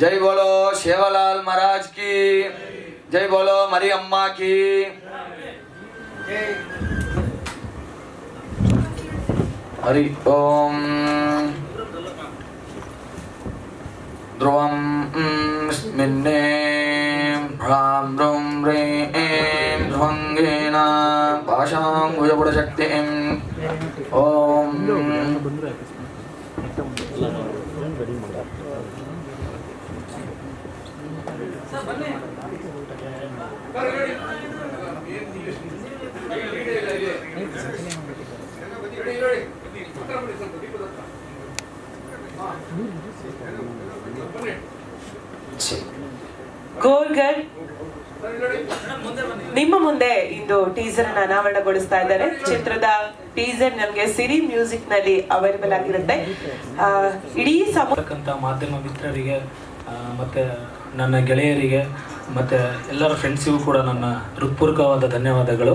जय बोलो शेवालाल महाराज की। जय बोलो मरी अम्मा की। हरि ओम। ध्रुवं स्मिन्ने पाशाङ्गुजपुरशक्तिम् ॐ ಗೋಲ್ಗರ್ ನಿಮ್ಮ ಮುಂದೆ ಇಂದು ಟೀಸರ್ ಅನ್ನ ಅನಾವರಣಗೊಳಿಸ್ತಾ ಇದ್ದಾರೆ. ಚಿತ್ರದ ಟೀಸರ್ ನಮಗೆ ಸಿರಿ ಮ್ಯೂಸಿಕ್ನಲ್ಲಿ ಅವೈಲೇಬಲ್ ಆಗಿರುತ್ತೆ ಇಡೀ ಮಾಧ್ಯಮ ಮಿತ್ರರಿಗೆ ಮತ್ತೆ ನನ್ನ ಗೆಳೆಯರಿಗೆ ಮತ್ತು ಎಲ್ಲರ ಫ್ರೆಂಡ್ಸಿಗೂ ಕೂಡ ನನ್ನ ಹೃತ್ಪೂರ್ವಕವಾದ ಧನ್ಯವಾದಗಳು.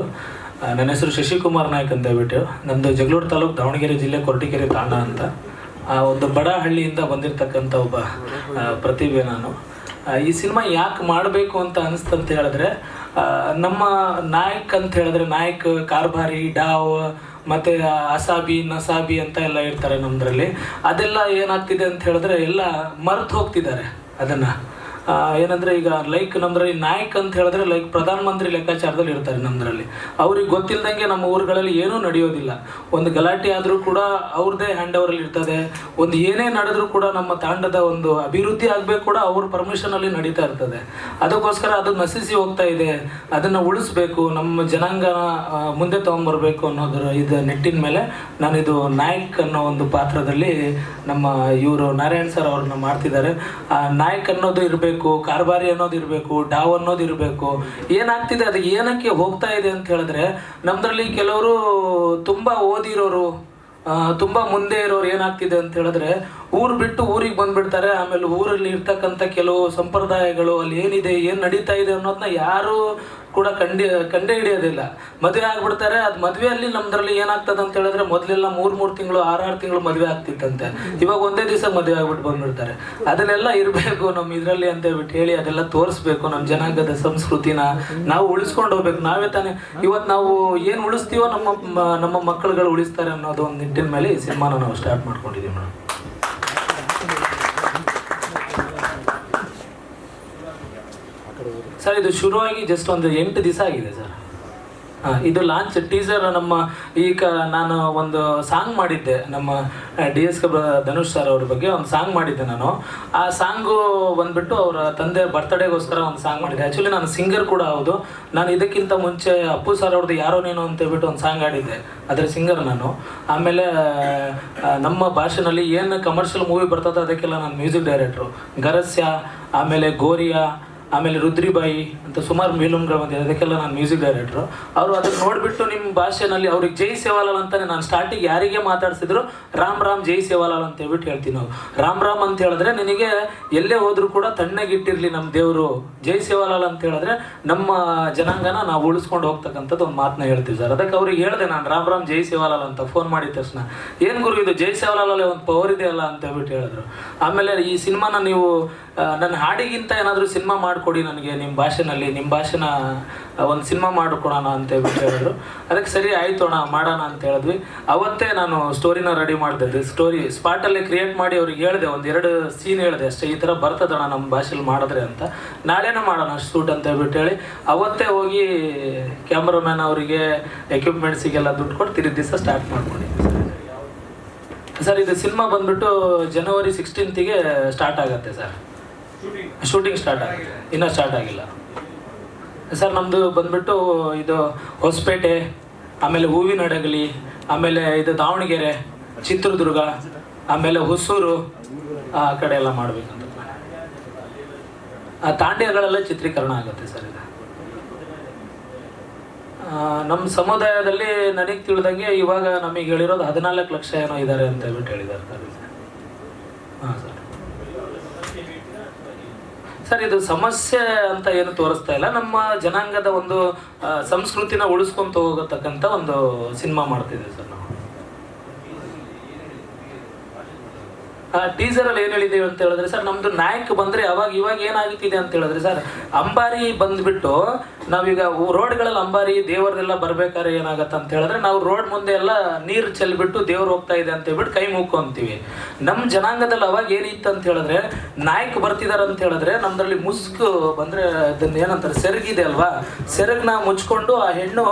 ನನ್ನ ಹೆಸರು ಶಶಿಕುಮಾರ್ ನಾಯ್ಕ್ ಅಂತ ಹೇಳ್ಬಿಟ್ಟು ನಮ್ಮದು ಜಗಳೂರು ತಾಲೂಕು ದಾವಣಗೆರೆ ಜಿಲ್ಲೆ ಕೊರಟಗೆರೆ ತಾಣ ಅಂತ. ಆ, ಒಂದು ಬಡ ಹಳ್ಳಿಯಿಂದ ಬಂದಿರತಕ್ಕಂಥ ಒಬ್ಬ ಪ್ರತಿಭೆ ನಾನು. ಈ ಸಿನಿಮಾ ಯಾಕೆ ಮಾಡಬೇಕು ಅಂತ ಅನಿಸ್ತಂತ ಹೇಳಿದ್ರೆ ನಮ್ಮ ನಾಯಕ್ ಅಂತ ಹೇಳಿದ್ರೆ ನಾಯಕ್ ಕಾರ್ಬಾರಿ ಡಾವ್ ಮತ್ತೆ ಅಸಾಬಿ ನಸಾಬಿ ಅಂತ ಎಲ್ಲ ಇರ್ತಾರೆ ನಮ್ದ್ರಲ್ಲಿ. ಅದೆಲ್ಲ ಏನಾಗ್ತಿದೆ ಅಂತ ಹೇಳಿದ್ರೆ ಎಲ್ಲ ಮರೆತು ಹೋಗ್ತಿದ್ದಾರೆ ಅದನ್ನ. ಏನಂದ್ರೆ ಈಗ ಲೈಕ್ ನಮ್ದ್ರಲ್ಲಿ ನಾಯಕ್ ಅಂತ ಹೇಳಿದ್ರೆ ಲೈಕ್ ಪ್ರಧಾನ ಮಂತ್ರಿ ಲೆಕ್ಕಾಚಾರದಲ್ಲಿ ಇರ್ತಾರೆ ನಮ್ದ್ರಲ್ಲಿ. ಅವ್ರಿಗೆ ಗೊತ್ತಿಲ್ಲದಂಗೆ ನಮ್ಮ ಊರುಗಳಲ್ಲಿ ಏನೂ ನಡೆಯೋದಿಲ್ಲ. ಒಂದು ಗಲಾಟೆ ಆದರೂ ಕೂಡ ಅವ್ರದ್ದೇ ಹ್ಯಾಂಡ್ ಓವರಲ್ಲಿ ಇರ್ತದೆ. ಒಂದು ಏನೇ ನಡೆದರೂ ಕೂಡ ನಮ್ಮ ತಾಂಡದ ಒಂದು ಅಭಿವೃದ್ಧಿ ಆಗಬೇಕು ಕೂಡ ಅವ್ರ ಪರ್ಮಿಷನಲ್ಲಿ ನಡೀತಾ ಇರ್ತದೆ. ಅದಕ್ಕೋಸ್ಕರ ಅದು ನಶಿಸಿ ಹೋಗ್ತಾ ಇದೆ. ಅದನ್ನ ಉಳಿಸ್ಬೇಕು. ನಮ್ಮ ಜನಾಂಗ ಮುಂದೆ ತಗೊಂಡ್ಬರ್ಬೇಕು ಅನ್ನೋದ್ರ ಇದು ನೆಟ್ಟಿನ ಮೇಲೆ ನಾನು ಇದು ನಾಯಕ್ ಅನ್ನೋ ಒಂದು ಪಾತ್ರದಲ್ಲಿ ನಮ್ಮ ಇವರು ನಾರಾಯಣ್ ಸರ್ ಅವ್ರನ್ನ ಮಾಡ್ತಿದ್ದಾರೆ. ಆ, ನಾಯಕ್ ಅನ್ನೋದು ಇರಬೇಕು ಕಾರ್ಬಾರಿ ಅನ್ನೋದು ಇರಬೇಕು, ಡಾವ್ ಅನ್ನೋದು ಇರಬೇಕು, ಏನಾಗ್ತಿದೆ, ಅದು ಏನಕ್ಕೆ ಹೋಗ್ತಾ ಇದೆ ಅಂತ ಹೇಳಿದ್ರೆ ನಮ್ದ್ರಲ್ಲಿ ಕೆಲವರು ತುಂಬಾ ಓದಿರೋರು ತುಂಬಾ ಮುಂದೆ ಇರೋರು ಏನಾಗ್ತಿದೆ ಅಂತ ಹೇಳಿದ್ರೆ ಊರು ಬಿಟ್ಟು ಊರಿಗೆ ಬಂದ್ಬಿಡ್ತಾರೆ. ಆಮೇಲೆ ಊರಲ್ಲಿ ಇರ್ತಕ್ಕಂಥ ಕೆಲವು ಸಂಪ್ರದಾಯಗಳು ಅಲ್ಲಿ ಏನಿದೆ, ಏನು ನಡೀತಾ ಇದೆ ಅನ್ನೋದನ್ನ ಯಾರು ಕೂಡ ಕಂಡಿ, ಕಂಡೇ ಹಿಡಿಯೋದಿಲ್ಲ. ಮದುವೆ ಆಗ್ಬಿಡ್ತಾರೆ, ಅದು ಮದುವೆಯಲ್ಲಿ ನಮ್ದ್ರಲ್ಲಿ ಏನಾಗ್ತದೆ ಅಂತ ಹೇಳಿದ್ರೆ ಮೊದಲೆಲ್ಲ ಮೂರು ಮೂರು ತಿಂಗಳು ಆರಾರು ತಿಂಗಳು ಮದುವೆ ಆಗ್ತಿತ್ತಂತೆ. ಇವಾಗ ಒಂದೇ ದಿವಸ ಮದುವೆ ಆಗ್ಬಿಟ್ಟು ಬಂದ್ಬಿಡ್ತಾರೆ. ಅದನ್ನೆಲ್ಲ ಇರಬೇಕು ನಮ್ಮ ಇದರಲ್ಲಿ ಅಂತ ಹೇಳ್ಬಿಟ್ಟು ಹೇಳಿ ಅದೆಲ್ಲ ತೋರಿಸ್ಬೇಕು ನಮ್ಮ ಜನಾಂಗದ ಸಂಸ್ಕೃತಿನ. ನಾವು ಉಳಿಸ್ಕೊಂಡು ಹೋಗ್ಬೇಕು. ನಾವೇ ತಾನೇ ಇವತ್ತು ನಾವು ಏನು ಉಳಿಸ್ತೀವೋ ನಮ್ಮ ನಮ್ಮ ಮಕ್ಕಳುಗಳು ಉಳಿಸ್ತಾರೆ ಅನ್ನೋದು ಒಂದು ನಿಟ್ಟಿನ ಮೇಲೆ ಈ ಸಿನಿಮಾನ ನಾವು ಸ್ಟಾರ್ಟ್ ಮಾಡ್ಕೊಂಡಿದ್ದೀವಿ ಮೇಡಮ್. ಸರ್, ಇದು ಶುರುವಾಗಿ ಜಸ್ಟ್ ಒಂದು ಎಂಟು ದಿವಸ ಆಗಿದೆ ಸರ್. ಹಾಂ, ಇದು ಲಾಂಚ್ ಟೀಸರ್ ನಮ್ಮ ಈಗ ನಾನು ಒಂದು ಸಾಂಗ್ ಮಾಡಿದ್ದೆ, ನಮ್ಮ D S K Dhanush sir ಅವ್ರ ಬಗ್ಗೆ ಒಂದು ಸಾಂಗ್ ಮಾಡಿದ್ದೆ ನಾನು. ಆ ಸಾಂಗು ಬಂದ್ಬಿಟ್ಟು ಅವರ ತಂದೆ ಬರ್ತ್ಡೇಗೋಸ್ಕರ ಒಂದು ಸಾಂಗ್ ಮಾಡಿದ್ದೆ. ಆ್ಯಕ್ಚುಲಿ ನಾನು ಸಿಂಗರ್ ಕೂಡ ಹೌದು. ನಾನು ಇದಕ್ಕಿಂತ ಮುಂಚೆ ಅಪ್ಪು ಸರ್ ಅವ್ರದ್ದು ಯಾರೋ ನೀನು ಅಂತ ಹೇಳ್ಬಿಟ್ಟು ಒಂದು ಸಾಂಗ್ ಆಡಿದ್ದೆ ಅದರ ಸಿಂಗರ್ ನಾನು. ಆಮೇಲೆ ನಮ್ಮ ಭಾಷೆನಲ್ಲಿ ಏನು ಕಮರ್ಷಿಯಲ್ ಮೂವಿ ಬರ್ತದೋ ಅದಕ್ಕೆಲ್ಲ ನಾನು ಮ್ಯೂಸಿಕ್ ಡೈರೆಕ್ಟ್ರು ಗರಸ್ಯ, ಆಮೇಲೆ ಗೋರಿಯಾ ಆಮೇಲೆ ರುದ್ರಿಬಾಯಿ ಅಂತ ಸುಮಾರು ಫಿಲ್ಮ್ಗಳು ಬಂದಿದೆ ಅದಕ್ಕೆಲ್ಲ ನಾನು ಮ್ಯೂಸಿಕ್ ಡೈರೆಕ್ಟ್ರು ಅವರು ಅದನ್ನು ನೋಡಿಬಿಟ್ಟು ನಿಮ್ಮ ಭಾಷೆನಲ್ಲಿ ಅವ್ರಿಗೆ ಜೈ ಸೇವಾಲಾಲ್ ಅಂತಾನೆ ನಾನು ಸ್ಟಾರ್ಟಿಂಗ್ ಯಾರಿಗೆ ಮಾತಾಡ್ಸಿದ್ರು, ರಾಮ್ ರಾಮ್, ಜೈ ಸೇವಾಲಾಲ್ ಅಂತ ಹೇಳ್ಬಿಟ್ಟು ಹೇಳ್ತೀವಿ ನಾವು ರಾಮ್ ರಾಮ್ ಅಂತ ಹೇಳಿದ್ರೆ ನಿನಗೆ ಎಲ್ಲೇ ಹೋದರೂ ಕೂಡ ತಣ್ಣಗಿಟ್ಟಿರ್ಲಿ ನಮ್ಮ ದೇವರು. ಜೈ ಸೇವಾಲಾಲ್ ಅಂತ ಹೇಳಿದ್ರೆ ನಮ್ಮ ಜನಾಂಗನ ನಾವು ಉಳಿಸ್ಕೊಂಡು ಹೋಗ್ತಕ್ಕಂಥದ್ದು ಒಂದು ಮಾತನ್ನ ಹೇಳ್ತೀವಿ ಸರ್. ಅದಕ್ಕೆ ಅವ್ರಿಗೆ ಹೇಳಿದೆ ನಾನು, ರಾಮ್ ರಾಮ್, ಜೈ ಸೇವಾಲಾಲ್ ಅಂತ ಫೋನ್ ಮಾಡಿದ ತಕ್ಷಣ. ಏನು ಗುರು, ಇದು ಜೈ ಸೇವಾಲಾಲಲ್ಲಿ ಒಂದು ಪವರ್ ಇದೆ ಅಲ್ಲ? ಅಂತ ಹೇಳ್ಬಿಟ್ಟು ಹೇಳಿದ್ರು. ಆಮೇಲೆ ಈ ಸಿನಿಮಾನ ನೀವು ನನ್ನ ಹಾಡಿಗಿಂತ ಏನಾದರೂ ಸಿನಿಮಾ ಮಾಡಿಕೊಡಿ ನನಗೆ ನಿಮ್ಮ ಭಾಷೆನಲ್ಲಿ ನಿಮ್ಮ ಭಾಷೆನ ಒಂದು ಸಿನಿಮಾ ಮಾಡಿಕೊಡೋಣ ಅಂತ ಹೇಳ್ಬಿಟ್ಟು ಹೇಳಿದ್ರು. ಅದಕ್ಕೆ ಸರಿ, ಆಯ್ತು ಅಣ್ಣ, ಮಾಡೋಣ ಅಂತ ಹೇಳಿದ್ವಿ. ಅವತ್ತೇ ನಾನು ಸ್ಟೋರಿನ ರೆಡಿ ಮಾಡಿದೆ. ಸ್ಟೋರಿ ಸ್ಪಾಟಲ್ಲೇ ಕ್ರಿಯೇಟ್ ಮಾಡಿ ಅವ್ರಿಗೆ ಹೇಳಿದೆ, ಒಂದು ಎರಡು ಸೀನ್ ಹೇಳಿದೆ ಅಷ್ಟೇ. ಈ ಥರ ಬರ್ತದಣ್ಣ ನಮ್ಮ ಭಾಷೆಲಿ ಮಾಡಿದ್ರೆ ಅಂತ. ನಾಳೆನೂ ಮಾಡೋಣ ಶೂಟ್ ಅಂತ ಹೇಳ್ಬಿಟ್ಟು ಹೇಳಿ, ಅವತ್ತೇ ಹೋಗಿ ಕ್ಯಾಮ್ರಾಮ್ಯಾನ್ ಅವರಿಗೆ ಎಕ್ವಿಪ್ಮೆಂಟ್ಸಿಗೆಲ್ಲ ದುಡ್ಡು ಕೊಟ್ಟು ತಿರುಗಿ ದಿವಸ ಸ್ಟಾರ್ಟ್ ಮಾಡ್ಕೊಂಡಿದ್ದೆ ಸರ್, ಇದು ಸಿನಿಮಾ ಬಂದ್ಬಿಟ್ಟು ಜನವರಿ ಸಿಕ್ಸ್ಟೀನ್ತಿಗೆ ಸ್ಟಾರ್ಟ್ ಆಗುತ್ತೆ ಸರ್. ಶೂಟಿಂಗ್ ಸ್ಟಾರ್ಟ್ ಆಗುತ್ತೆ ಇನ್ನೂ ಸ್ಟಾರ್ಟ್ ಆಗಿಲ್ಲ. ಸರ್ ನಮ್ಮದು ಬಂದ್ಬಿಟ್ಟು ಇದು ಹೊಸಪೇಟೆ, ಆಮೇಲೆ ಹೂವಿನಡಗಲಿ ಆಮೇಲೆ ಇದು ದಾವಣಗೆರೆ, ಚಿತ್ರದುರ್ಗ, ಆಮೇಲೆ ಹೊಸೂರು, ಆ ಕಡೆ ಎಲ್ಲ ಮಾಡಬೇಕಂತ ಆ ತಾಂಡ್ಯಗಳೆಲ್ಲ ಚಿತ್ರೀಕರಣ ಆಗುತ್ತೆ ಸರ್ ಇದು. ನಮ್ಮ ಸಮುದಾಯದಲ್ಲಿ ನನಗೆ ತಿಳಿದಂಗೆ ಇವಾಗ ನಮಗೆ ಹೇಳಿರೋದು ಹದಿನಾಲ್ಕು ಲಕ್ಷ ಏನೋ ಇದ್ದಾರೆ ಅಂತ ಹೇಳ್ಬಿಟ್ಟು ಹೇಳಿದ್ದಾರೆ ಸರ್ ಹಾಂ ಸರ್. ಸರ್, ಇದು ಸಮಸ್ಯೆ ಅಂತ ಏನು ತೋರಿಸ್ತಾ ಇಲ್ಲ. ನಮ್ಮ ಜನಾಂಗದ ಒಂದು ಸಂಸ್ಕೃತಿನ ಉಳಿಸ್ಕೊಂತ ಹೋಗತಕ್ಕಂಥ ಒಂದು ಸಿನಿಮಾ ಮಾಡ್ತಿದ್ದೀವಿ ಸರ್ ನಾವು. ಟೀಸರ್ ಅಲ್ಲಿ ಏನ್ ಹೇಳಿದೀವಿ ಅಂತ ಹೇಳಿದ್ರೆ, ಸರ್, ನಮ್ದು ನಾಯಕ್ ಬಂದ್ರೆ ಅವಾಗ ಇವಾಗ ಏನಾಗುತ್ತಿದೆ ಅಂತ ಹೇಳಿದ್ರೆ, ಸರ್, ಅಂಬಾರಿ ಬಂದ್ಬಿಟ್ಟು ನಾವೀಗ ರೋಡ್ಗಳಲ್ಲಿ ಅಂಬಾರಿ ದೇವರದೆಲ್ಲ ಬರ್ಬೇಕಾದ್ರೆ ಏನಾಗತ್ತೆ ಅಂತ ಹೇಳಿದ್ರೆ, ನಾವು ರೋಡ್ ಮುಂದೆ ಎಲ್ಲ ನೀರು ಚೆಲ್ಬಿಟ್ಟು ದೇವ್ರು ಹೋಗ್ತಾ ಇದೆ ಅಂತ ಹೇಳ್ಬಿಟ್ಟು ಕೈ ಮುಕ್ಕೊಂತೀವಿ ನಮ್ಮ ಜನಾಂಗದಲ್ಲಿ ಅವಾಗ ಏನಿತ್ತು ಅಂತ ಹೇಳಿದ್ರೆ, ನಾಯಕ್ ಬರ್ತಿದ್ದಾರೆ ಅಂತ ಹೇಳಿದ್ರೆ, ನಮ್ದ್ರಲ್ಲಿ ಮುಸ್ಕು ಬಂದ್ರೆ ಅದನ್ನ ಏನಂತಾರೆ, ಸೆರಗಿದೆ ಅಲ್ವಾ? ಸೆರಗ್ನ ಮುಚ್ಕೊಂಡು ಆ ಹೆಣ್ಣು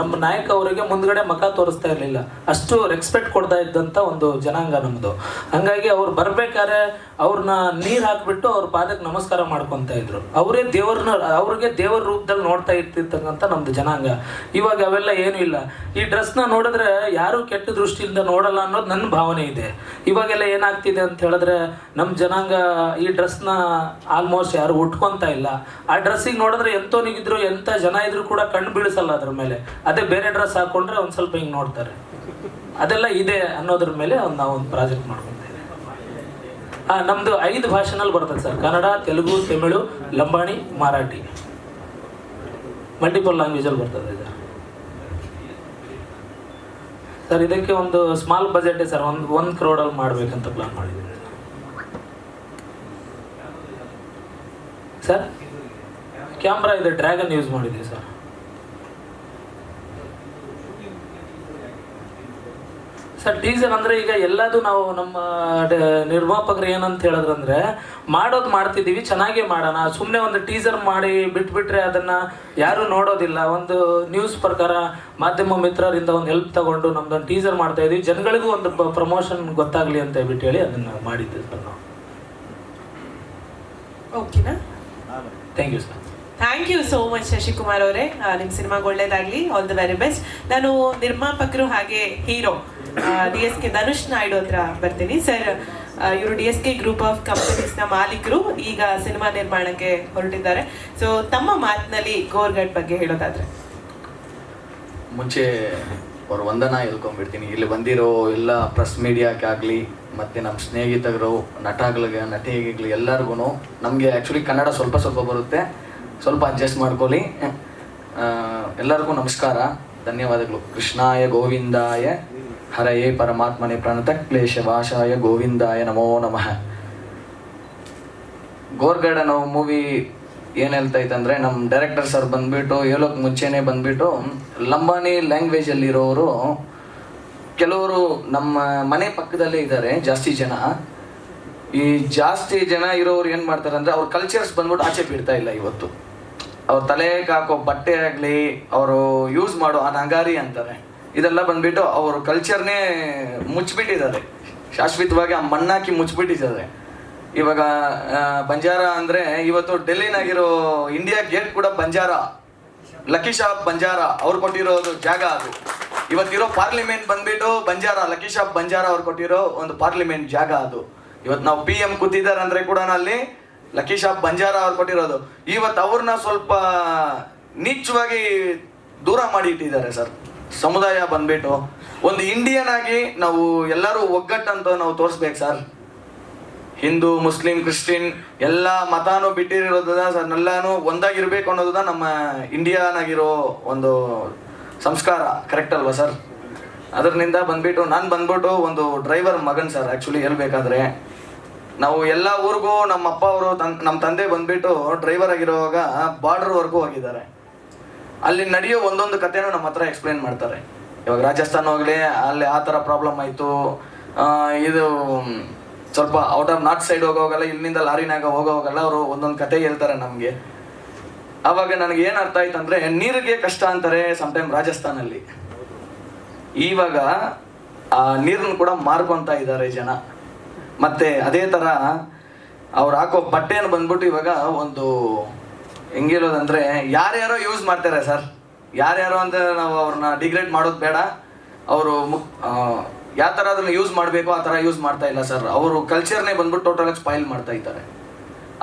ನಮ್ಮ ನಾಯಕ ಅವರಿಗೆ ಮುಂದ್ಗಡೆ ಮಖ ತೋರಿಸ್ತಾ ಇರಲಿಲ್ಲ. ಅಷ್ಟು ರೆಸ್ಪೆಕ್ಟ್ ಕೊಡ್ತಾ ಇದ್ದಂತ ಒಂದು ಜನಾಂಗ ನಮ್ದು. ಹಂಗಾಗಿ ಅವ್ರು ಬರ್ಬೇಕಾದ್ರೆ ಅವ್ರನ್ನ ನೀರು ಹಾಕಿಬಿಟ್ಟು ಅವ್ರ ಪಾದಕ್ಕೆ ನಮಸ್ಕಾರ ಮಾಡ್ಕೊಂತ ಇದ್ರು. ಅವರೇ ದೇವ್ರನ್ನ, ಅವ್ರಿಗೆ ದೇವರ ರೂಪದಲ್ಲಿ ನೋಡ್ತಾ ಇರ್ತಿರ್ತಕ್ಕಂಥ ನಮ್ದು ಜನಾಂಗ. ಇವಾಗ ಅವೆಲ್ಲ ಏನೂ ಇಲ್ಲ. ಈ ಡ್ರೆಸ್ನ ನೋಡಿದ್ರೆ ಯಾರು ಕೆಟ್ಟ ದೃಷ್ಟಿಯಿಂದ ನೋಡಲ್ಲ ಅನ್ನೋದು ನನ್ನ ಭಾವನೆ ಇದೆ. ಇವಾಗೆಲ್ಲ ಏನಾಗ್ತಿದೆ ಅಂತ ಹೇಳಿದ್ರೆ ನಮ್ಮ ಜನಾಂಗ ಈ ಡ್ರೆಸ್ನ ಆಲ್ಮೋಸ್ಟ್ ಯಾರು ಉಟ್ಕೊಂತ ಇಲ್ಲ. ಆ ಡ್ರೆಸ್ಸಿಗೆ ನೋಡಿದ್ರೆ ಎಂತೋನಿಗಿದ್ರು ಎಂತ ಜನ ಇದ್ರು ಕೂಡ ಕಣ್ಣು ಬೀಳಿಸಲ್ಲ ಅದ್ರ ಮೇಲೆ. ಅದೇ ಬೇರೆ ಡ್ರೆಸ್ ಹಾಕೊಂಡ್ರೆ ಒಂದು ಸ್ವಲ್ಪ ಹಿಂಗೆ ನೋಡ್ತಾರೆ. ಅದೆಲ್ಲ ಇದೆ ಅನ್ನೋದ್ರ ಮೇಲೆ ಒಂದು ನಾವು ಒಂದು ಪ್ರಾಜೆಕ್ಟ್ ಮಾಡ್ಕೊಂತ ನಮ್ದು ಐದು ಭಾಷೆನಲ್ಲಿ ಬರ್ತದೆ ಸರ್. ಕನ್ನಡ, ತೆಲುಗು, ತಮಿಳು, ಲಂಬಾಣಿ, ಮರಾಠಿ. ಮಲ್ಟಿಪಲ್ ಲ್ಯಾಂಗ್ವೇಜಲ್ಲಿ ಬರ್ತದೆ ಇದು. ಸರ್, ಇದಕ್ಕೆ ಒಂದು ಸ್ಮಾಲ್ ಬಜೆಟ್ ಸರ್, ಒಂದು ಒಂದು ಕ್ರೋಡಲ್ಲಿ ಮಾಡ್ಬೇಕಂತ ಪ್ಲಾನ್ ಮಾಡಿದ್ದೀನಿ. ಸರ್, ಕ್ಯಾಮ್ರಾ ಇದೆ ಡ್ರ್ಯಾಗನ್ ಯೂಸ್ ಮಾಡಿದ್ದೀವಿ ಸರ್. ಸರ್ ಟೀಸರ್ ಅಂದ್ರೆ ಈಗ ಎಲ್ಲದೂ ನಾವು ನಮ್ಮ ನಿರ್ಮಾಪಕರು ಏನಂತ ಹೇಳಿದ್ರಂದ್ರೆ ಮಾಡೋದು ಮಾಡ್ತಿದ್ದೀವಿ ಚೆನ್ನಾಗೇ ಮಾಡೋಣ. ಸುಮ್ಮನೆ ಒಂದು ಟೀಸರ್ ಮಾಡಿ ಬಿಟ್ಬಿಟ್ರೆ ಅದನ್ನ ಯಾರು ನೋಡೋದಿಲ್ಲ. ಒಂದು ನ್ಯೂಸ್ ಪ್ರಕಾರ ಮಾಧ್ಯಮ ಮಿತ್ರರಿಂದ ಒಂದು ಹೆಲ್ಪ್ ತಗೊಂಡು ನಮ್ದೊಂದು ಟೀಸರ್ ಮಾಡ್ತಾ ಇದೀವಿ. ಜನಗಳಿಗೂ ಒಂದು ಪ್ರಮೋಷನ್ ಗೊತ್ತಾಗ್ಲಿ ಅಂತ ಹೇಳ್ಬಿಟ್ಟು ಹೇಳಿ ಅದನ್ನ ಮಾಡಿದ್ದೆ ಸರ್ ನಾವು. ಓಕೆನಾ thank you sir thank you so much Shashikumar ಅವರೇ. ನಿಮ್ಮ ಸಿನಿಮಾಗೆ ಒಳ್ಳೇದಾಗಲಿ. ಆಲ್ ದ ವೆರಿ ಬೆಸ್ಟ್ ನಾನು ನಿರ್ಮಾಪಕರು ಹಾಗೆ hero D S K Dhanush Naidu ಹತ್ರ ಬರ್ತೀನಿ. ಸರ್ ಇವರು D S K group of ಕಂಪನೀಸ್ನ ಮಾಲೀಕರು ಈಗ ಸಿನಿಮಾ ನಿರ್ಮಾಣಕ್ಕೆ ಹೊರಟಿದ್ದಾರೆ. ಸೊ ತಮ್ಮ ಮಾತಿನಲ್ಲಿ ಗೋರ್ಗಡ್ ಬಗ್ಗೆ ಹೇಳೋದಾದ್ರೆ. ಮುಂಚೆ ಅವ್ರ ವಂದನ ಹೇಳ್ಕೊಂಡ್ಬಿಡ್ತೀನಿ ಇಲ್ಲಿ ಬಂದಿರೋ ಎಲ್ಲ ಪ್ರೆಸ್ ಮೀಡಿಯಾಕ್ಕೆ ಆಗಲಿ, ಮತ್ತು ನಮ್ಮ ಸ್ನೇಹಿತರು, ನಟಗಳಿಗೆ ನಟಿಗಳಿಗೆ ಎಲ್ಲರಿಗೂ ನಮಗೆ ಆ್ಯಕ್ಚುಲಿ ಕನ್ನಡ ಸ್ವಲ್ಪ ಸ್ವಲ್ಪ ಬರುತ್ತೆ. ಸ್ವಲ್ಪ ಅಡ್ಜಸ್ಟ್ ಮಾಡ್ಕೊಳ್ಳಿ. ಎಲ್ಲರಿಗೂ ನಮಸ್ಕಾರ. ಧನ್ಯವಾದಗಳು. ಕೃಷ್ಣಾಯ ಗೋವಿಂದಾಯ. ಹರಯೇ ಪರಮಾತ್ಮನೆ ಪ್ರಣತ ಕ್ಲೇಶ ಭಾಷಾಯ ಗೋವಿಂದಾಯ ನಮೋ ನಮಃ. ಗೋರ್ಗಡ ನಾವು ಮೂವಿ ಏನು ಹೇಳ್ತಾ ಇತ್ತಂದ್ರೆ ನಮ್ಮ ಡೈರೆಕ್ಟರ್ ಸರ್ ಬಂದ್ಬಿಟ್ಟು ಹೇಳೋಕೆ ಮುಂಚೆನೆ ಬಂದ್ಬಿಟ್ಟು ಲಂಬಾನಿ ಲ್ಯಾಂಗ್ವೇಜಲ್ಲಿರೋರು ಕೆಲವರು ನಮ್ಮ ಮನೆ ಪಕ್ಕದಲ್ಲೇ ಇದ್ದಾರೆ ಜಾಸ್ತಿ ಜನ. ಈ ಜಾಸ್ತಿ ಜನ ಇರೋರು ಏನು ಮಾಡ್ತಾರೆ ಅಂದ್ರೆ ಅವ್ರ ಕಲ್ಚರ್ಸ್ ಬಂದ್ಬಿಟ್ಟು ಆಚೆ ಬಿಡ್ತಾ ಇಲ್ಲ ಇವತ್ತು. ಅವ್ರ ತಲೆಗೆ ಹಾಕೋ ಬಟ್ಟೆ ಆಗಲಿ, ಅವರು ಯೂಸ್ ಮಾಡೋ ಆ ನಂಗಾರಿ ಅಂತಾರೆ. ಇದೆಲ್ಲ ಬಂದ್ಬಿಟ್ಟು ಅವ್ರ ಕಲ್ಚರ್ನೇ ಮುಚ್ಚಿಬಿಟ್ಟಿದ್ದಾರೆ ಶಾಶ್ವತವಾಗಿ ಆ ಮಣ್ಣಾಕಿ ಮುಚ್ಚಿಬಿಟ್ಟಿದ್ದಾರೆ ಇವಾಗ ಬಂಜಾರ ಅಂದ್ರೆ ಇವತ್ತು ಡೆಲ್ಲಿನಾಗಿರೋ ಇಂಡಿಯಾ ಗೇಟ್ ಕೂಡ ಬಂಜಾರ. ಲಕ್ಕಿ ಶಾಪ್ ಬಂಜಾರ, ಅವ್ರು ಕೊಟ್ಟಿರೋದು ಜಾಗ ಅದು. ಇವತ್ತಿರೋ ಪಾರ್ಲಿಮೆಂಟ್ ಬಂದ್ಬಿಟ್ಟು ಬಂಜಾರ, ಲಕ್ಕಿ ಶಾಪ್ ಬಂಜಾರ ಅವ್ರು ಕೊಟ್ಟಿರೋ ಒಂದು ಪಾರ್ಲಿಮೆಂಟ್ ಜಾಗ ಅದು. ಇವತ್ತು ನಾವು ಪಿ ಎಂ ಕೂತಿದ್ದಾರೆ ಅಂದ್ರೆ ಕೂಡ ಅಲ್ಲಿ ಲಕ್ಕಿ ಬಂಜಾರ ಅವ್ರು ಕೊಟ್ಟಿರೋದು. ಇವತ್ತು ಅವ್ರನ್ನ ಸ್ವಲ್ಪ ನೀಚವಾಗಿ ದೂರ ಮಾಡಿ ಇಟ್ಟಿದ್ದಾರೆ ಸರ್. ಸಮುದಾಯ ಬಂದ್ಬಿಟ್ಟು. ಒಂದು ಇಂಡಿಯನ್ ಆಗಿ ನಾವು ಎಲ್ಲರೂ ಒಗ್ಗಟ್ಟಂತ ನಾವು ತೋರಿಸ್ಬೇಕು ಸರ್. ಹಿಂದೂ, ಮುಸ್ಲಿಂ, ಕ್ರಿಶ್ಚಿಯನ್ ಎಲ್ಲ ಮತಾನು ಬಿಟ್ಟಿರೋದ ಸರ್ ಎಲ್ಲಾನು ಒಂದಾಗಿರ್ಬೇಕು ಅನ್ನೋದ ನಮ್ಮ ಇಂಡಿಯಾನಾಗಿರೋ ಒಂದು ಸಂಸ್ಕಾರ ಕರೆಕ್ಟ್ ಅಲ್ವಾ ಸರ್? ಅದರಿಂದ ಬಂದ್ಬಿಟ್ಟು ನಾನು ಬಂದ್ಬಿಟ್ಟು ಒಂದು ಡ್ರೈವರ್ ಮಗನ್ ಸರ್ ಆ್ಯಕ್ಚುಲಿ ಹೇಳ್ಬೇಕಾದ್ರೆ. ನಾವು ಎಲ್ಲ ಊರಿಗೂ ನಮ್ಮ ಅಪ್ಪ ಅವರು ತನ್, ನಮ್ಮ ತಂದೆ ಬಂದ್ಬಿಟ್ಟು ಡ್ರೈವರ್ ಆಗಿರುವಾಗ ಬಾರ್ಡರ್ವರೆಗೂ ಹೋಗಿದ್ದಾರೆ. ಅಲ್ಲಿ ನಡೆಯೋ ಒಂದೊಂದು ಕಥೆನೂ ನಮ್ಮ ಹತ್ರ ಎಕ್ಸ್ಪ್ಲೈನ್ ಮಾಡ್ತಾರೆ. ಇವಾಗ ರಾಜಸ್ಥಾನ ಹೋಗ್ಲಿ, ಅಲ್ಲಿ ಆ ಥರ ಪ್ರಾಬ್ಲಮ್ ಆಯಿತು. ಇದು ಸ್ವಲ್ಪ ಔಟ್ ಆಫ್ ನಾರ್ತ್ ಸೈಡ್ ಹೋಗೋವಾಗಲ್ಲ, ಇಲ್ಲಿಂದ ಲಾರಿನಾಗ ಹೋಗೋವಾಗಲ್ಲ ಅವರು ಒಂದೊಂದು ಕತೆ ಹೇಳ್ತಾರೆ ನಮಗೆ. ಆವಾಗ ನನಗೆ ಏನು ಅರ್ಥ ಆಯ್ತು ಅಂದರೆ, ನೀರಿಗೆ ಕಷ್ಟ ಅಂತಾರೆ ಸಮ್ಟೈಮ್ ರಾಜಸ್ಥಾನಲ್ಲಿ. ಇವಾಗ ಆ ನೀರನ್ನು ಕೂಡ ಮಾರ್ಕೊಂತ ಇದ್ದಾರೆ ಜನ. ಮತ್ತೆ ಅದೇ ಥರ ಅವ್ರು ಹಾಕೋ ಬಟ್ಟೆಯನ್ನು ಬಂದ್ಬಿಟ್ಟು ಇವಾಗ ಒಂದು ಹೆಂಗಿರೋದಂದ್ರೆ ಯಾರ್ಯಾರೋ ಯೂಸ್ ಮಾಡ್ತಾರೆ ಸರ್ ಯಾರ್ಯಾರೋ ಅಂತ ನಾವು ಅವ್ರನ್ನ ಡಿಗ್ರೇಡ್ ಮಾಡೋದು ಬೇಡ. ಅವರು ಮುಕ್ ಯಾವ ಥರ ಅದನ್ನ ಯೂಸ್ ಮಾಡಬೇಕು, ಆ ಥರ ಯೂಸ್ ಮಾಡ್ತಾ ಇಲ್ಲ ಸರ್ ಅವರು ಕಲ್ಚರ್ನೇ ಬಂದ್ಬಿಟ್ಟು ಟೋಟಲ್ ಸ್ಪಾಯಿಲ್ ಮಾಡ್ತಾ ಇದ್ದಾರೆ.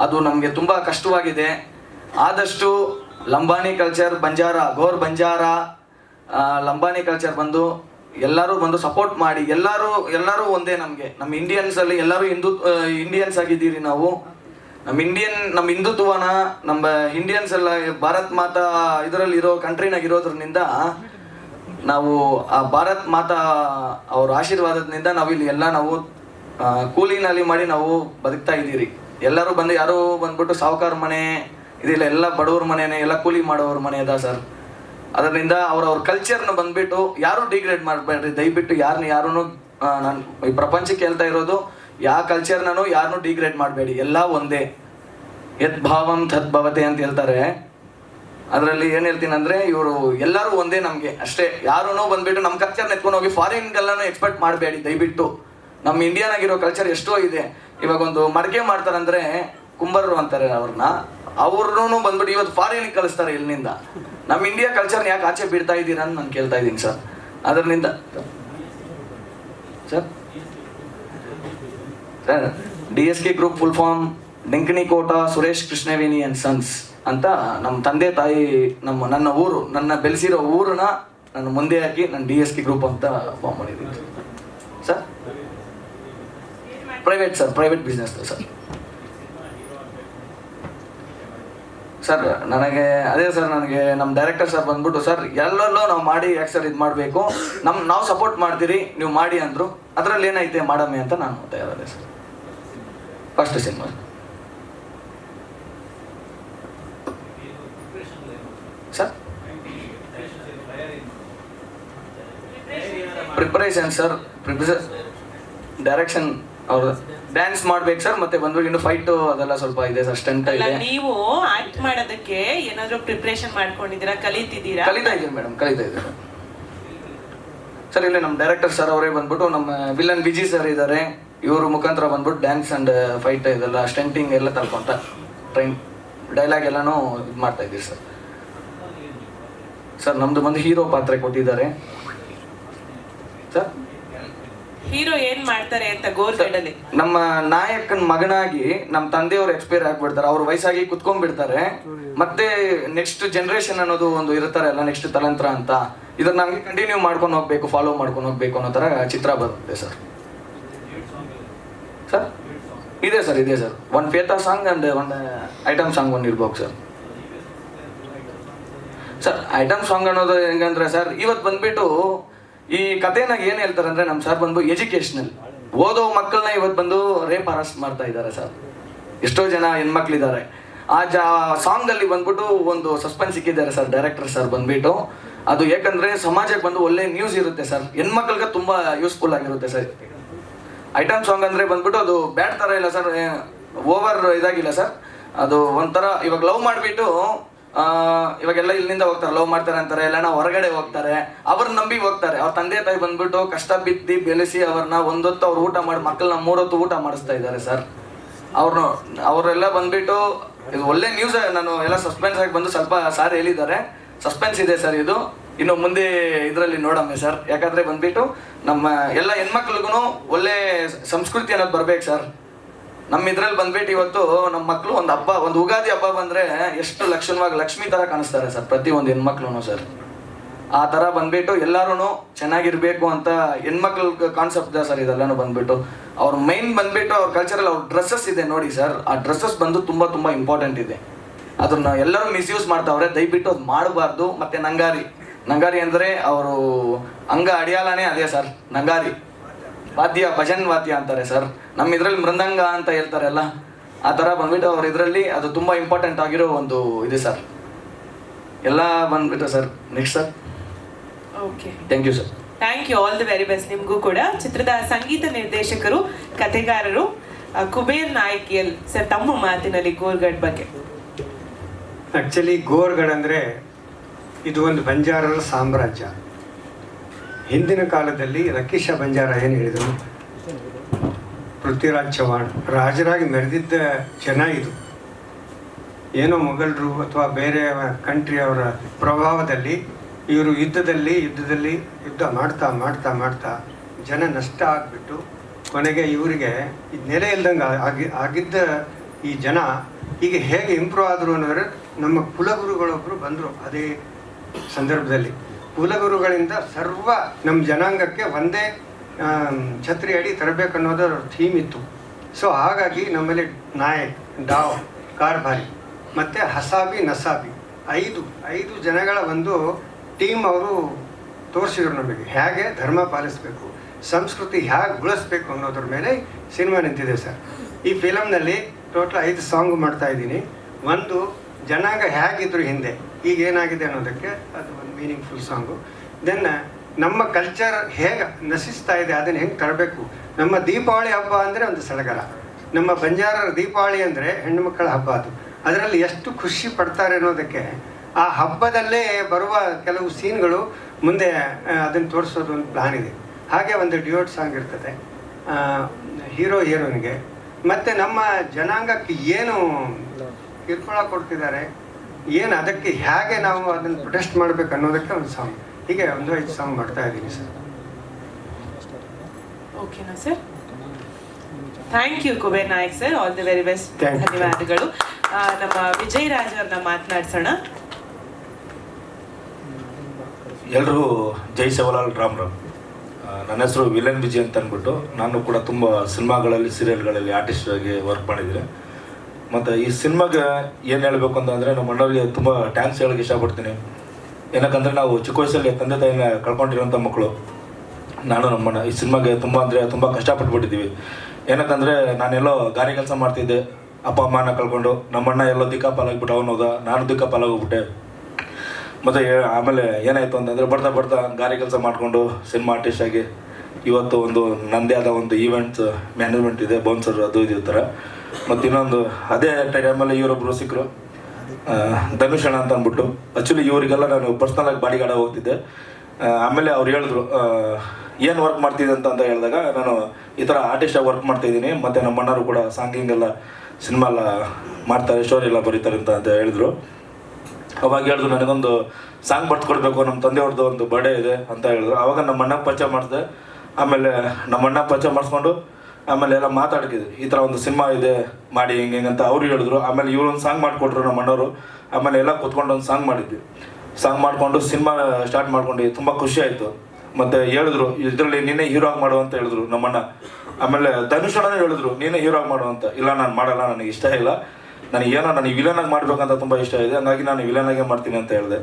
ಅದು ನಮಗೆ ತುಂಬ ಕಷ್ಟವಾಗಿದೆ. ಆದಷ್ಟು ಲಂಬಾಣಿ ಕಲ್ಚರ್ ಬಂಜಾರ ಗೋರ್ ಬಂಜಾರ ಲಂಬಾಣಿ ಕಲ್ಚರ್ ಬಂದು ಎಲ್ಲರೂ ಬಂದು ಸಪೋರ್ಟ್ ಮಾಡಿ, ಎಲ್ಲರೂ ಎಲ್ಲರೂ ಒಂದೇ ನಮಗೆ. ನಮ್ಮ ಇಂಡಿಯನ್ಸ್ ಅಲ್ಲಿ ಎಲ್ಲರೂ ಹಿಂದೂ ಇಂಡಿಯನ್ಸ್ ಆಗಿದ್ದೀರಿ ನಾವು. ನಮ್ಮ ಇಂಡಿಯನ್ ನಮ್ಮ ಹಿಂದುತ್ವನ, ನಮ್ಮ ಇಂಡಿಯನ್ಸ್ ಎಲ್ಲ ಭಾರತ್ ಮಾತಾ ಇದರಲ್ಲಿ ಇರೋ ಕಂಟ್ರಿನಾಗ ಇರೋದ್ರಿಂದ ನಾವು ಆ ಭಾರತ್ ಮಾತಾ ಅವ್ರ ಆಶೀರ್ವಾದದಿಂದ ನಾವು ಇಲ್ಲಿ ಎಲ್ಲ ನಾವು ಕೂಲಿನಲ್ಲಿ ಮಾಡಿ ನಾವು ಬದುಕ್ತಾ ಇದ್ದೀರಿ. ಎಲ್ಲರೂ ಬಂದು ಯಾರು ಬಂದ್ಬಿಟ್ಟು ಸಾವುಕಾರ ಮನೆ, ಇದಿಲ್ಲ, ಎಲ್ಲ ಬಡವ್ರ ಮನೆನೇ, ಎಲ್ಲ ಕೂಲಿ ಮಾಡೋವ್ರ ಮನೆ ಅದ ಸರ್? ಅದರಿಂದ ಅವ್ರವ್ರ ಕಲ್ಚರ್ನ ಬಂದ್ಬಿಟ್ಟು ಯಾರು ಡಿಗ್ರೇಡ್ ಮಾಡಬೇಡ್ರಿ. ದಯವಿಟ್ಟು ಯಾರನ್ನ ಯಾರೂ ನಾನು ಈ ಪ್ರಪಂಚಕ್ಕೆ ಹೇಳ್ತಾ ಇರೋದು ಯಾವ ಕಲ್ಚರ್ನೂ ಯಾರನ್ನೂ ಡಿಗ್ರೇಡ್ ಮಾಡಬೇಡಿ. ಎಲ್ಲ ಒಂದೇ. ಯತ್ ಭಾವಂ ತದ್ಭವತೆ ಅಂತ ಹೇಳ್ತಾರೆ. ಅದರಲ್ಲಿ ಏನು ಹೇಳ್ತೀನಿ ಅಂದ್ರೆ ಇವರು ಎಲ್ಲರೂ ಒಂದೇ ನಮಗೆ ಅಷ್ಟೇ. ಯಾರೂ ಬಂದ್ಬಿಟ್ಟು ನಮ್ಮ ಕಲ್ಚರ್ನ ಎತ್ಕೊಂಡು ಹೋಗಿ ಫಾರಿನ್ಗೆಲ್ಲನೂ ಎಕ್ಸ್ಪೆಕ್ಟ್ ಮಾಡಬೇಡಿ, ದಯವಿಟ್ಟು. ನಮ್ಮ ಇಂಡಿಯಾನಾಗಿರೋ ಕಲ್ಚರ್ ಎಷ್ಟೋ ಇದೆ. ಇವಾಗ ಒಂದು ಮಡಿಕೆ ಮಾಡ್ತಾರಂದ್ರೆ ಕುಂಬರರು ಅಂತಾರೆ ಅವ್ರನ್ನ ಅವ್ರನ್ನೂ ಬಂದ್ಬಿಟ್ಟು ಇವತ್ತು ಫಾರಿನ್ ಕಳಿಸ್ತಾರೆ ಇಲ್ಲಿಂದ. ನಮ್ಮ ಇಂಡಿಯಾ ಕಲ್ಚರ್ನ ಯಾಕೆ ಆಚೆ ಬಿಡ್ತಾ ಇದ್ದೀರಾ ಅಂತ ನಾನು ಕೇಳ್ತಾ ಇದ್ದೀನಿ ಸರ್ ಅದರಿಂದ sir sir D S K group full form Denkanikota Suresh Krishnaveni and sons ಅಂತ ನಮ್ಮ ತಂದೆ ತಾಯಿ, ನಮ್ಮ, ನನ್ನ ಊರು, ನನ್ನ ಬೆಳೆಸಿರೋ ಊರನ್ನ ನಾನು ಮುಂದೆ ಹಾಕಿ ನಾನು ಡಿ ಎಸ್ ಕೆ ಗ್ರೂಪ್ ಅಂತ ಫಾರ್ಮ್ ಮಾಡಿದ್ದೀನಿ. Sir private sir private business sir sir ನನಗೆ, ಅದೇ ಸರ್ ನನಗೆ ನಮ್ಮ ಡೈರೆಕ್ಟರ್ ಸರ್ ಬಂದ್ಬಿಟ್ಟು ಸರ್ ಎಲ್ಲೆಲ್ಲೋ ನಾವು ಮಾಡಿ ಯಾಕೆ ಸರ್ ಇದು ಮಾಡಬೇಕು. ನಮ್ಮ ನಾವು ಸಪೋರ್ಟ್ ಮಾಡ್ತೀರಿ, ನೀವು ಮಾಡಿ ಅಂದರು. ಅದರಲ್ಲಿ ಏನೈತೆ ಮಾಡಮ್ಮಿ ಅಂತ ನಾನು ತಯಾರಾದೆ sir first cinema sir preparation sir preparation direction ಅವ್ರು ಡ್ಯಾನ್ಸ್ ಮಾಡ್ಬೇಕು ಸರ್ ಮತ್ತೆ ಬಂದ್ಬಿಟ್ಟು ಇನ್ನು ಫೈಟ್ ಅದೆಲ್ಲ ಸ್ವಲ್ಪ ಇದೆ ಸರ್ ಸ್ಟಂಟ್ ಅಲ್ಲ ಇದೆ. ನೀವು ಆಕ್ಟ್ ಮಾಡೋದಕ್ಕೆ ಏನಾದ್ರೂ ಪ್ರಿಪರೇಷನ್ ಮಾಡ್ಕೊಂಡಿದ್ದೀರಾ? ಕಲಿತಿದ್ದೀರಾ? ಕಲಿತಾ ಇದ್ದೀನಿ ಮೇಡಮ್ ಕಲಿತಾ ಇದ್ದೀನಿ. ಸರ್ ಇಲ್ಲಿ ನಮ್ಮ ಡೈರೆಕ್ಟರ್ ಸರ್ ಅವರೇ ಬಂದ್ಬಿಟ್ಟು ನಮ್ಮ ವಿಲನ್ ವಿಜಿ ಸರ್ ಇದ್ದಾರೆ ಇವರು ಮುಖಾಂತರ ಬಂದ್ಬಿಟ್ಟು ಡ್ಯಾನ್ಸ್ ಅಂಡ್ ಫೈಟ್ ಇದೆಲ್ಲ ಸ್ಟೆಂಟಿಂಗ್ ಎಲ್ಲ ತಲ್ಕೊಂತ ಟ್ರೈನ್ ಡೈಲಾಗ್ ಎಲ್ಲನೂ ಇದು ಮಾಡ್ತಾ ಇದ್ದೀವಿ ಸರ್ ಸರ್ ನಮ್ದು ಬಂದು ಹೀರೋ ಪಾತ್ರ ಕೊಟ್ಟಿದ್ದಾರೆ. ಸರ್ ಹೀರೋ ಏನ್ ಮಾಡ್ತಾರೆ ಅಂತ ಗೋರ್ಗಡಲ್ಲಿ ನಮ್ಮ ನಾಯಕನ ಮಗನಾಗಿ ನಮ್ಮ ತಂದೆಯವರು ಎಕ್ಸ್ಪೈರ್ ಆಗ್ಬಿಡ್ತಾರೆ. ಅವ್ರ ವಯಸ್ಸಾಗಿ ಕುತ್ಕೊಂಡ್ಬಿಡ್ತಾರೆ. ಮತ್ತೆ ನೆಕ್ಸ್ಟ್ ಜನರೇಷನ್ ಅನ್ನೋದು ಒಂದು ಇರ್ತಾರೆ ಅಲ್ಲ ನೆಕ್ಸ್ಟ್ ತಲಂತ್ರ ಅಂತ. ಇದನ್ನ ನಮ್ಗೆ ಕಂಟಿನ್ಯೂ ಮಾಡ್ಕೊಂಡು ಹೋಗ್ಬೇಕು ಫಾಲೋ ಮಾಡ್ಕೊಂಡು ಹೋಗ್ಬೇಕು ಅನ್ನೋ ತರ ಚಿತ್ರ ಬರುತ್ತೆ ಸರ್. ಸರ್? ಇದೆ ಸರ್ ಇದೆ ಸರ್. ಒನ್ ಫೇತಾ ಸಾಂಗ್ ಅಂಡ್ ಒಂದು ಐಟಮ್ ಸಾಂಗ್ ಒಂದು ಇರ್ಬೇಕು ಸರ್. ಸರ್ ಐಟಮ್ ಸಾಂಗ್ ಅನ್ನೋದು ಹೆಂಗಂದ್ರೆ ಸರ್ ಇವತ್ತು ಬಂದ್ಬಿಟ್ಟು ಈ ಕಥೆನಾಗ ಏನು ಹೇಳ್ತಾರೆ ಅಂದ್ರೆ ನಮ್ಮ ಸರ್ ಬಂದು ಎಜುಕೇಶನಲ್ ಓದೋ ಮಕ್ಕಳನ್ನ ಇವತ್ತು ಬಂದು ರೇಪ್ ಅರೆಸ್ಟ್ ಮಾಡ್ತಾ ಇದ್ದಾರೆ ಸರ್ ಎಷ್ಟೋ ಜನ ಹೆಣ್ಮಕ್ಳಿದ್ದಾರೆ. ಆ ಜ ಸಾಂಗ್ ಅಲ್ಲಿ ಬಂದ್ಬಿಟ್ಟು ಒಂದು ಸಸ್ಪೆನ್ಸ್ ಸಿಕ್ಕಿದ್ದಾರೆ ಸರ್ ಡೈರೆಕ್ಟರ್ ಸರ್ ಬಂದ್ಬಿಟ್ಟು. ಅದು ಯಾಕಂದ್ರೆ ಸಮಾಜಕ್ಕೆ ಬಂದು ಒಳ್ಳೆ ನ್ಯೂಸ್ ಇರುತ್ತೆ ಸರ್ ಹೆಣ್ಮಕ್ಳಿಗೆ ತುಂಬಾ ಯೂಸ್ಫುಲ್ ಆಗಿರುತ್ತೆ ಸರ್ ಐಟಮ್ ಸಾಂಗ್ ಅಂದ್ರೆ ಬಂದ್ಬಿಟ್ಟು ಅದು ಬ್ಯಾಡ್ ತರ ಇಲ್ಲ ಸರ್ ಓವರ್ ಇದಾಗಿಲ್ಲ ಸರ್ ಅದು ಒಂಥರ ಇವಾಗ ಲವ್ ಮಾಡಿಬಿಟ್ಟು ಇವಾಗೆಲ್ಲ ಇಲ್ಲಿಂದ ಹೋಗ್ತಾರೆ ಲವ್ ಮಾಡ್ತಾರೆ ಅಂತಾರೆ ಎಲ್ಲ ಹೊರಗಡೆ ಹೋಗ್ತಾರೆ. ಅವ್ರನ್ನ ನಂಬಿ ಹೋಗ್ತಾರೆ. ಅವ್ರ ತಂದೆ ತಾಯಿ ಬಂದ್ಬಿಟ್ಟು ಕಷ್ಟ ಬಿದ್ದಿ ಬೆಳೆಸಿ ಅವ್ರನ್ನ ಒಂದೊತ್ತು ಅವ್ರು ಊಟ ಮಾಡಿ ಮಕ್ಕಳನ್ನ ಮೂರೊತ್ತು ಊಟ ಮಾಡಿಸ್ತಾ ಇದ್ದಾರೆ ಸರ್. ಅವ್ರನ್ನ ಅವರೆಲ್ಲ ಬಂದ್ಬಿಟ್ಟು, ಇದು ಒಳ್ಳೆ ನ್ಯೂಸ್ ನಾನು ಎಲ್ಲ ಸಸ್ಪೆನ್ಸ್ ಆಗಿ ಬಂದು ಸ್ವಲ್ಪ ಸಾರ್ ಹೇಳಿದ್ದಾರೆ. ಸಸ್ಪೆನ್ಸ್ ಇದೆ ಸರ್ ಇದು. ಇನ್ನು ಮುಂದೆ ಇದರಲ್ಲಿ ನೋಡಮ್ಮೆ ಸರ್ ಯಾಕಂದ್ರೆ ಬಂದ್ಬಿಟ್ಟು ನಮ್ಮ ಎಲ್ಲ ಹೆಣ್ಮಕ್ಳಿಗೂ ಒಳ್ಳೆ ಸಂಸ್ಕೃತಿ ಅನ್ನೋದು ಬರ್ಬೇಕು ಸರ್ ನಮ್ಮ ಇದ್ರಲ್ಲಿ ಬಂದ್ಬಿಟ್ಟು ಇವತ್ತು ನಮ್ಮ ಮಕ್ಕಳು ಒಂದು ಹಬ್ಬ, ಒಂದು ಉಗಾದಿ ಹಬ್ಬ ಬಂದ್ರೆ ಎಷ್ಟು ಲಕ್ಷಣವಾಗಿ ಲಕ್ಷ್ಮಿ ತರ ಕಾಣಿಸ್ತಾರೆ ಸರ್, ಪ್ರತಿ ಒಂದು ಹೆಣ್ಮಕ್ಳು ಸರ್. ಆ ತರ ಬಂದ್ಬಿಟ್ಟು ಎಲ್ಲಾರು ಚೆನ್ನಾಗಿರ್ಬೇಕು ಅಂತ ಹೆಣ್ಮಕ್ಳ ಕಾನ್ಸೆಪ್ಟ್ ಸರ್, ಇದೆಲ್ಲಾನು ಬಂದ್ಬಿಟ್ಟು. ಅವ್ರ ಮೈನ್ ಬಂದ್ಬಿಟ್ಟು ಅವ್ರ ಕಲ್ಚರಲ್ ಅವ್ರ ಡ್ರೆಸ್ಸಸ್ ಇದೆ ನೋಡಿ ಸರ್, ಆ ಡ್ರೆಸ್ಸಸ್ ಬಂದು ತುಂಬಾ ತುಂಬಾ ಇಂಪಾರ್ಟೆಂಟ್ ಇದೆ. ಅದನ್ನ ಎಲ್ಲರೂ ಮಿಸ್ಯೂಸ್ ಮಾಡ್ತಾವ್ರೆ, ದಯವಿಟ್ಟು ಅದು ಮಾಡಬಾರ್ದು. ಮತ್ತೆ ನಂಗಾರಿ ನಂಗಾರಿ ಅಂದ್ರೆ ಅವರು ಅಂಗ ಅಡಿಯಾಲನೇ ಅದೇ ಸರ್, ನಂಗಾರಿ. ವಾದ್ಯ ಭಜನ್ ವಾದ್ಯ ಅಂತಾರೆ ಸರ್. ನಮ್ಮ ಇದ್ರಲ್ಲಿ ಮೃದಂಗ ಅಂತ ಹೇಳ್ತಾರಲ್ಲ ಆ ಥರ ಬಂದ್ಬಿಟ್ಟು ಅವ್ರ ಇದರಲ್ಲಿ ಅದು ತುಂಬಾ ಇಂಪಾರ್ಟೆಂಟ್ ಆಗಿರೋ ಒಂದು ಇದೆ ಸರ್. ಎಲ್ಲ ಬಂದ್ಬಿಟ್ಟು sir next sir. Okay thank you sir thank you all the very best ನಿಮಗೂ ಕೂಡ. ಚಿತ್ರದ ಸಂಗೀತ ನಿರ್ದೇಶಕರು ಕಥೆಗಾರರು ಕುಬೇರ್ ನಾಯಕಿಯಲ್ ಸರ್ ತಮ್ಮ ಮಾತಿನಲ್ಲಿ ಗೋರ್ಗಡ್ ಬಗ್ಗೆ. ಆ್ಯಕ್ಚುಲಿ ಗೋರ್ಗಡ್ ಅಂದರೆ ಇದು ಒಂದು ಬಂಜಾರರ ಸಾಮ್ರಾಜ್ಯ. ಹಿಂದಿನ ಕಾಲದಲ್ಲಿ ರಕೀಶ ಬಂಜಾರ ಏನು ಹೇಳಿದರು? ಪೃಥ್ವಿರಾಜ್ ಚವಾಣ್ ರಾಜರಾಗಿ ಮೆರೆದಿದ್ದ ಜನ ಇದು. ಏನೋ ಮೊಘಲರು ಅಥವಾ ಬೇರೆ ಕಂಟ್ರಿಯವರ ಪ್ರಭಾವದಲ್ಲಿ ಇವರು ಯುದ್ಧದಲ್ಲಿ ಯುದ್ಧದಲ್ಲಿ ಯುದ್ಧ ಮಾಡ್ತಾ ಮಾಡ್ತಾ ಮಾಡ್ತಾ ಜನ ನಷ್ಟ ಆಗಿಬಿಟ್ಟು ಕೊನೆಗೆ ಇವರಿಗೆ ಇದು ನೆಲೆ ಇಲ್ದಂಗೆ ಆಗಿ ಆಗಿದ್ದ ಈ ಜನ ಈಗ ಹೇಗೆ ಇಂಪ್ರೂವ್ ಆದರು ಅನ್ನೋದ್ರೆ ನಮ್ಮ ಕುಲಗುರುಗಳೊಬ್ಬರು ಬಂದರು ಅದೇ ಸಂದರ್ಭದಲ್ಲಿ. ಕುಲಗುರುಗಳಿಂದ ಸರ್ವ ನಮ್ಮ ಜನಾಂಗಕ್ಕೆ ಒಂದೇ ಛತ್ರಿ ಅಡಿ ತರಬೇಕು ಥೀಮ್ ಇತ್ತು. ಸೊ ಹಾಗಾಗಿ ನಮ್ಮಲ್ಲಿ ನಾಯಕ್, ಡಾವ್ ಕಾರ್ಭಾರಿ ಮತ್ತು ಹಸಾಬಿ, ನಸಾಬಿ ಐದು ಐದು ಜನಗಳ ಒಂದು ಟೀಮ್ ಅವರು ತೋರಿಸಿದ್ರು ನಮಗೆ. ಹೇಗೆ ಧರ್ಮ ಪಾಲಿಸಬೇಕು, ಸಂಸ್ಕೃತಿ ಹೇಗೆ ಉಳಿಸ್ಬೇಕು ಅನ್ನೋದ್ರ ಮೇಲೆ ಸಿನಿಮಾ ನಿಂತಿದೆ ಸರ್. ಈ ಫಿಲಮ್ನಲ್ಲಿ ಟೋಟಲ್ ಐದು ಸಾಂಗ್ ಮಾಡ್ತಾ ಇದ್ದೀನಿ. ಒಂದು ಜನಾಂಗ ಹೇಗಿದ್ರು ಹಿಂದೆ, ಈಗ ಏನಾಗಿದೆ ಅನ್ನೋದಕ್ಕೆ ಅದು ಒಂದು ಮೀನಿಂಗ್ಫುಲ್ ಸಾಂಗು ದೆನ್ ನಮ್ಮ ಕಲ್ಚರ್ ಹೇಗೆ ನಶಿಸ್ತಾ ಇದೆ, ಅದನ್ನು ಹೆಂಗೆ ತರಬೇಕು? ನಮ್ಮ ದೀಪಾವಳಿ ಹಬ್ಬ ಅಂದರೆ ಒಂದು ಸಡಗರ. ನಮ್ಮ ಬಂಜಾರರ ದೀಪಾವಳಿ ಅಂದರೆ ಹೆಣ್ಣು ಮಕ್ಕಳ ಹಬ್ಬ ಅದು. ಅದರಲ್ಲಿ ಎಷ್ಟು ಖುಷಿ ಪಡ್ತಾರೆ ಅನ್ನೋದಕ್ಕೆ ಆ ಹಬ್ಬದಲ್ಲೇ ಬರುವ ಕೆಲವು ಸೀನ್ಗಳು ಮುಂದೆ ಅದನ್ನು ತೋರಿಸೋದು ಒಂದು ಪ್ಲಾನ್ ಇದೆ. ಹಾಗೆ ಒಂದು ಡ್ಯೂಟ್ ಸಾಂಗ್ ಇರ್ತದೆ. ಹೀರೋ ಹೀರೋನಿಗೆ ಮತ್ತು ನಮ್ಮ ಜನಾಂಗಕ್ಕೆ ಏನು ಕಿರ್ಕೊಳ ಕೊಡ್ತಿದ್ದಾರೆ. ಏನು ಅದಕ್ಕೆ ಹೇಗೆ ನಾವು ಅದನ್ನು ಪ್ರೊಟೆಸ್ಟ್ ಮಾಡಬೇಕು ಅನ್ನೋದಕ್ಕೆ ಒಂದು ಸಾಂಗ್ ಹೀಗೆ ಒಂದು ಐದು ಸಾಂಗ್ ಮಾಡ್ತಾ ಇದ್ದೀನಿ ಸರ್. ಓಕೆನಾ sir thank you Kuber Naik sir all the very best. ಧನ್ಯವಾದಗಳು. ನಮ್ಮ ವಿಜಯ್ ರಾಜ್ ಅವ್ರನ್ನ ಮಾತನಾಡ್ಸೋಣ. ಎಲ್ರಿಗೂ ಜೈ ಸವಲಾಲ್ ರಾಮ್ ರಾಮ್. ನನ್ನ ಹೆಸರು ವಿಲನ್ ವಿಜಯ್ ಅಂತ ಅಂದ್ಬಿಟ್ಟು ನಾನು ಕೂಡ ತುಂಬ ಸಿನಿಮಾಗಳಲ್ಲಿ ಸೀರಿಯಲ್ಗಳಲ್ಲಿ ಆರ್ಟಿಸ್ಟ್ ಆಗಿ ವರ್ಕ್ ಮಾಡಿದ್ದೀನಿ. ಮತ್ತು ಈ ಸಿನಿಮಾಗೆ ಏನು ಹೇಳಬೇಕು ಅಂತಂದರೆ ನಮ್ಮ ಅಣ್ಣವ್ರಿಗೆ ತುಂಬ ಟ್ಯಾಂಕ್ಸ್ ಹೇಳೋಕ್ಕೆ ಇಷ್ಟಪಡ್ತೀನಿ. ಏನಕ್ಕಂದರೆ ನಾವು ಚಿಕ್ಕ ವಯಸ್ಸಲ್ಲಿ ತಂದೆ ತಾಯಿನ ಕಳ್ಕೊಂಡಿರೋಂಥ ಮಕ್ಕಳು, ನಾನು ನಮ್ಮಣ್ಣ ಈ ಸಿನಿಮಾಗೆ ತುಂಬ ಅಂದರೆ ತುಂಬ ಕಷ್ಟಪಟ್ಬಿಟ್ಟಿದ್ದೀವಿ. ಏನಕ್ಕಂದರೆ ನಾನೆಲ್ಲೋ ಗಾರೆ ಕೆಲಸ ಮಾಡ್ತಿದ್ದೆ. ಅಪ್ಪ ಅಮ್ಮನ ಕಳ್ಕೊಂಡು ನಮ್ಮಣ್ಣ ಎಲ್ಲೋ ದಿಕ್ಕಾಪಾಲಾಗ್ಬಿಟ್ಟು, ಅವನು ಹೋದ, ನಾನು ದಿಕ್ಕಾಪಾಲಾಗೋಗ್ಬಿಟ್ಟೆ ಮತ್ತು ಆಮೇಲೆ ಏನಾಯಿತು ಅಂತಂದರೆ ಬರ್ತಾ ಬರ್ತಾ ಗಾರೆ ಕೆಲಸ ಮಾಡಿಕೊಂಡು ಸಿನಿಮಾ ಆರ್ಟಿಸ್ಟ್ ಆಗಿ ಇವತ್ತು ಒಂದು ನನ್ನದೇ ಆದ ಒಂದು ಈವೆಂಟ್ಸ್ ಮ್ಯಾನೇಜ್ಮೆಂಟ್ ಇದೆ ಬೌನ್ಸರ್ ಅದು ಇದು ಥರ. ಮತ್ತು ಇನ್ನೊಂದು, ಅದೇ ಟೈಮಲ್ಲಿ ಇವರೊಬ್ಬರು ಸಿಕ್ಕರು ಧನುಷ್ ಅಣ್ಣ ಅಂತ ಅಂದ್ಬಿಟ್ಟು. ಆ್ಯಕ್ಚುಲಿ ಇವರಿಗೆಲ್ಲ ನಾನು ಪರ್ಸ್ನಲಾಗಿ ಬಾಡಿ ಗಾರ್ಡ್ ಹೋಗ್ತಿದ್ದೆ. ಆಮೇಲೆ ಅವ್ರು ಹೇಳಿದ್ರು ಏನು ವರ್ಕ್ ಮಾಡ್ತಿದ್ದೆ ಅಂತ ಅಂತ ಹೇಳಿದಾಗ ನಾನು ಈ ಥರ ಆರ್ಟಿಸ್ಟಾಗಿ ವರ್ಕ್ ಮಾಡ್ತಾಯಿದ್ದೀನಿ ಮತ್ತು ನಮ್ಮ ಅಣ್ಣರು ಕೂಡ ಸಾಂಗಿಂಗ್ ಎಲ್ಲ ಸಿನಿಮಾ ಎಲ್ಲ ಮಾಡ್ತಾರೆ ಸ್ಟೋರಿ ಎಲ್ಲ ಬರೀತಾರೆ ಅಂತ ಅಂತ ಹೇಳಿದ್ರು. ಅವಾಗ ಹೇಳಿದ್ರು, ನನಗೊಂದು ಸಾಂಗ್ ಬರ್ದು ಕೊಡಬೇಕು ನಮ್ಮ ತಂದೆಯವ್ರದ್ದು ಒಂದು ಬರ್ಡೇ ಇದೆ ಅಂತ ಹೇಳಿದ್ರು. ಅವಾಗ ನಮ್ಮ ಅಣ್ಣ ಪರಿಚಯ ಮಾಡಿದೆ. ಆಮೇಲೆ ನಮ್ಮ ಅಣ್ಣ ಪರಿಚಯ ಮಾಡಿಸ್ಕೊಂಡು ಆಮೇಲೆ ಎಲ್ಲ ಮಾತಾಡ್ಕಿದ್ರು ಈ ಥರ ಒಂದು ಸಿನಿಮಾ ಇದೆ, ಮಾಡಿ ಹಿಂಗೆ ಅಂತ ಅವ್ರು ಹೇಳಿದ್ರು. ಆಮೇಲೆ ಇವ್ರು ಒಂದು ಸಾಂಗ್ ಮಾಡಿಕೊಟ್ರು ನಮ್ಮ ಅಣ್ಣವರು. ಆಮೇಲೆ ಎಲ್ಲ ಕೂತ್ಕೊಂಡು ಒಂದು ಸಾಂಗ್ ಮಾಡಿದ್ವಿ. ಸಾಂಗ್ ಮಾಡಿಕೊಂಡು ಸಿನಿಮಾ ಸ್ಟಾರ್ಟ್ ಮಾಡ್ಕೊಂಡು ತುಂಬ ಖುಷಿ ಆಯಿತು. ಮತ್ತು ಹೇಳಿದ್ರು, ಇದರಲ್ಲಿ ನೀನೇ ಹೀರೋ ಆಗಿ ಮಾಡು ಅಂತ ಹೇಳಿದ್ರು ನಮ್ಮಣ್ಣ ಆಮೇಲೆ ಧನುಷ್ ಅಣ್ಣ ಹೇಳಿದ್ರು, ನೀನೇ ಹೀರೋ ಆಗಿ ಮಾಡು ಅಂತ. ಇಲ್ಲ, ನಾನು ಮಾಡಲ್ಲ, ನನಗೆ ಇಷ್ಟ ಇಲ್ಲ. ನನಗೆ ಏನೋ ನನಗೆ ವಿಲನ್ ಆಗಿ ಮಾಡ್ಬೇಕಂತ ತುಂಬ ಇಷ್ಟ ಇದೆ, ಹಂಗಾಗಿ ನಾನು ವಿಲನ್ ಆಗೇ ಮಾಡ್ತೀನಿ ಅಂತ ಹೇಳಿದೆ.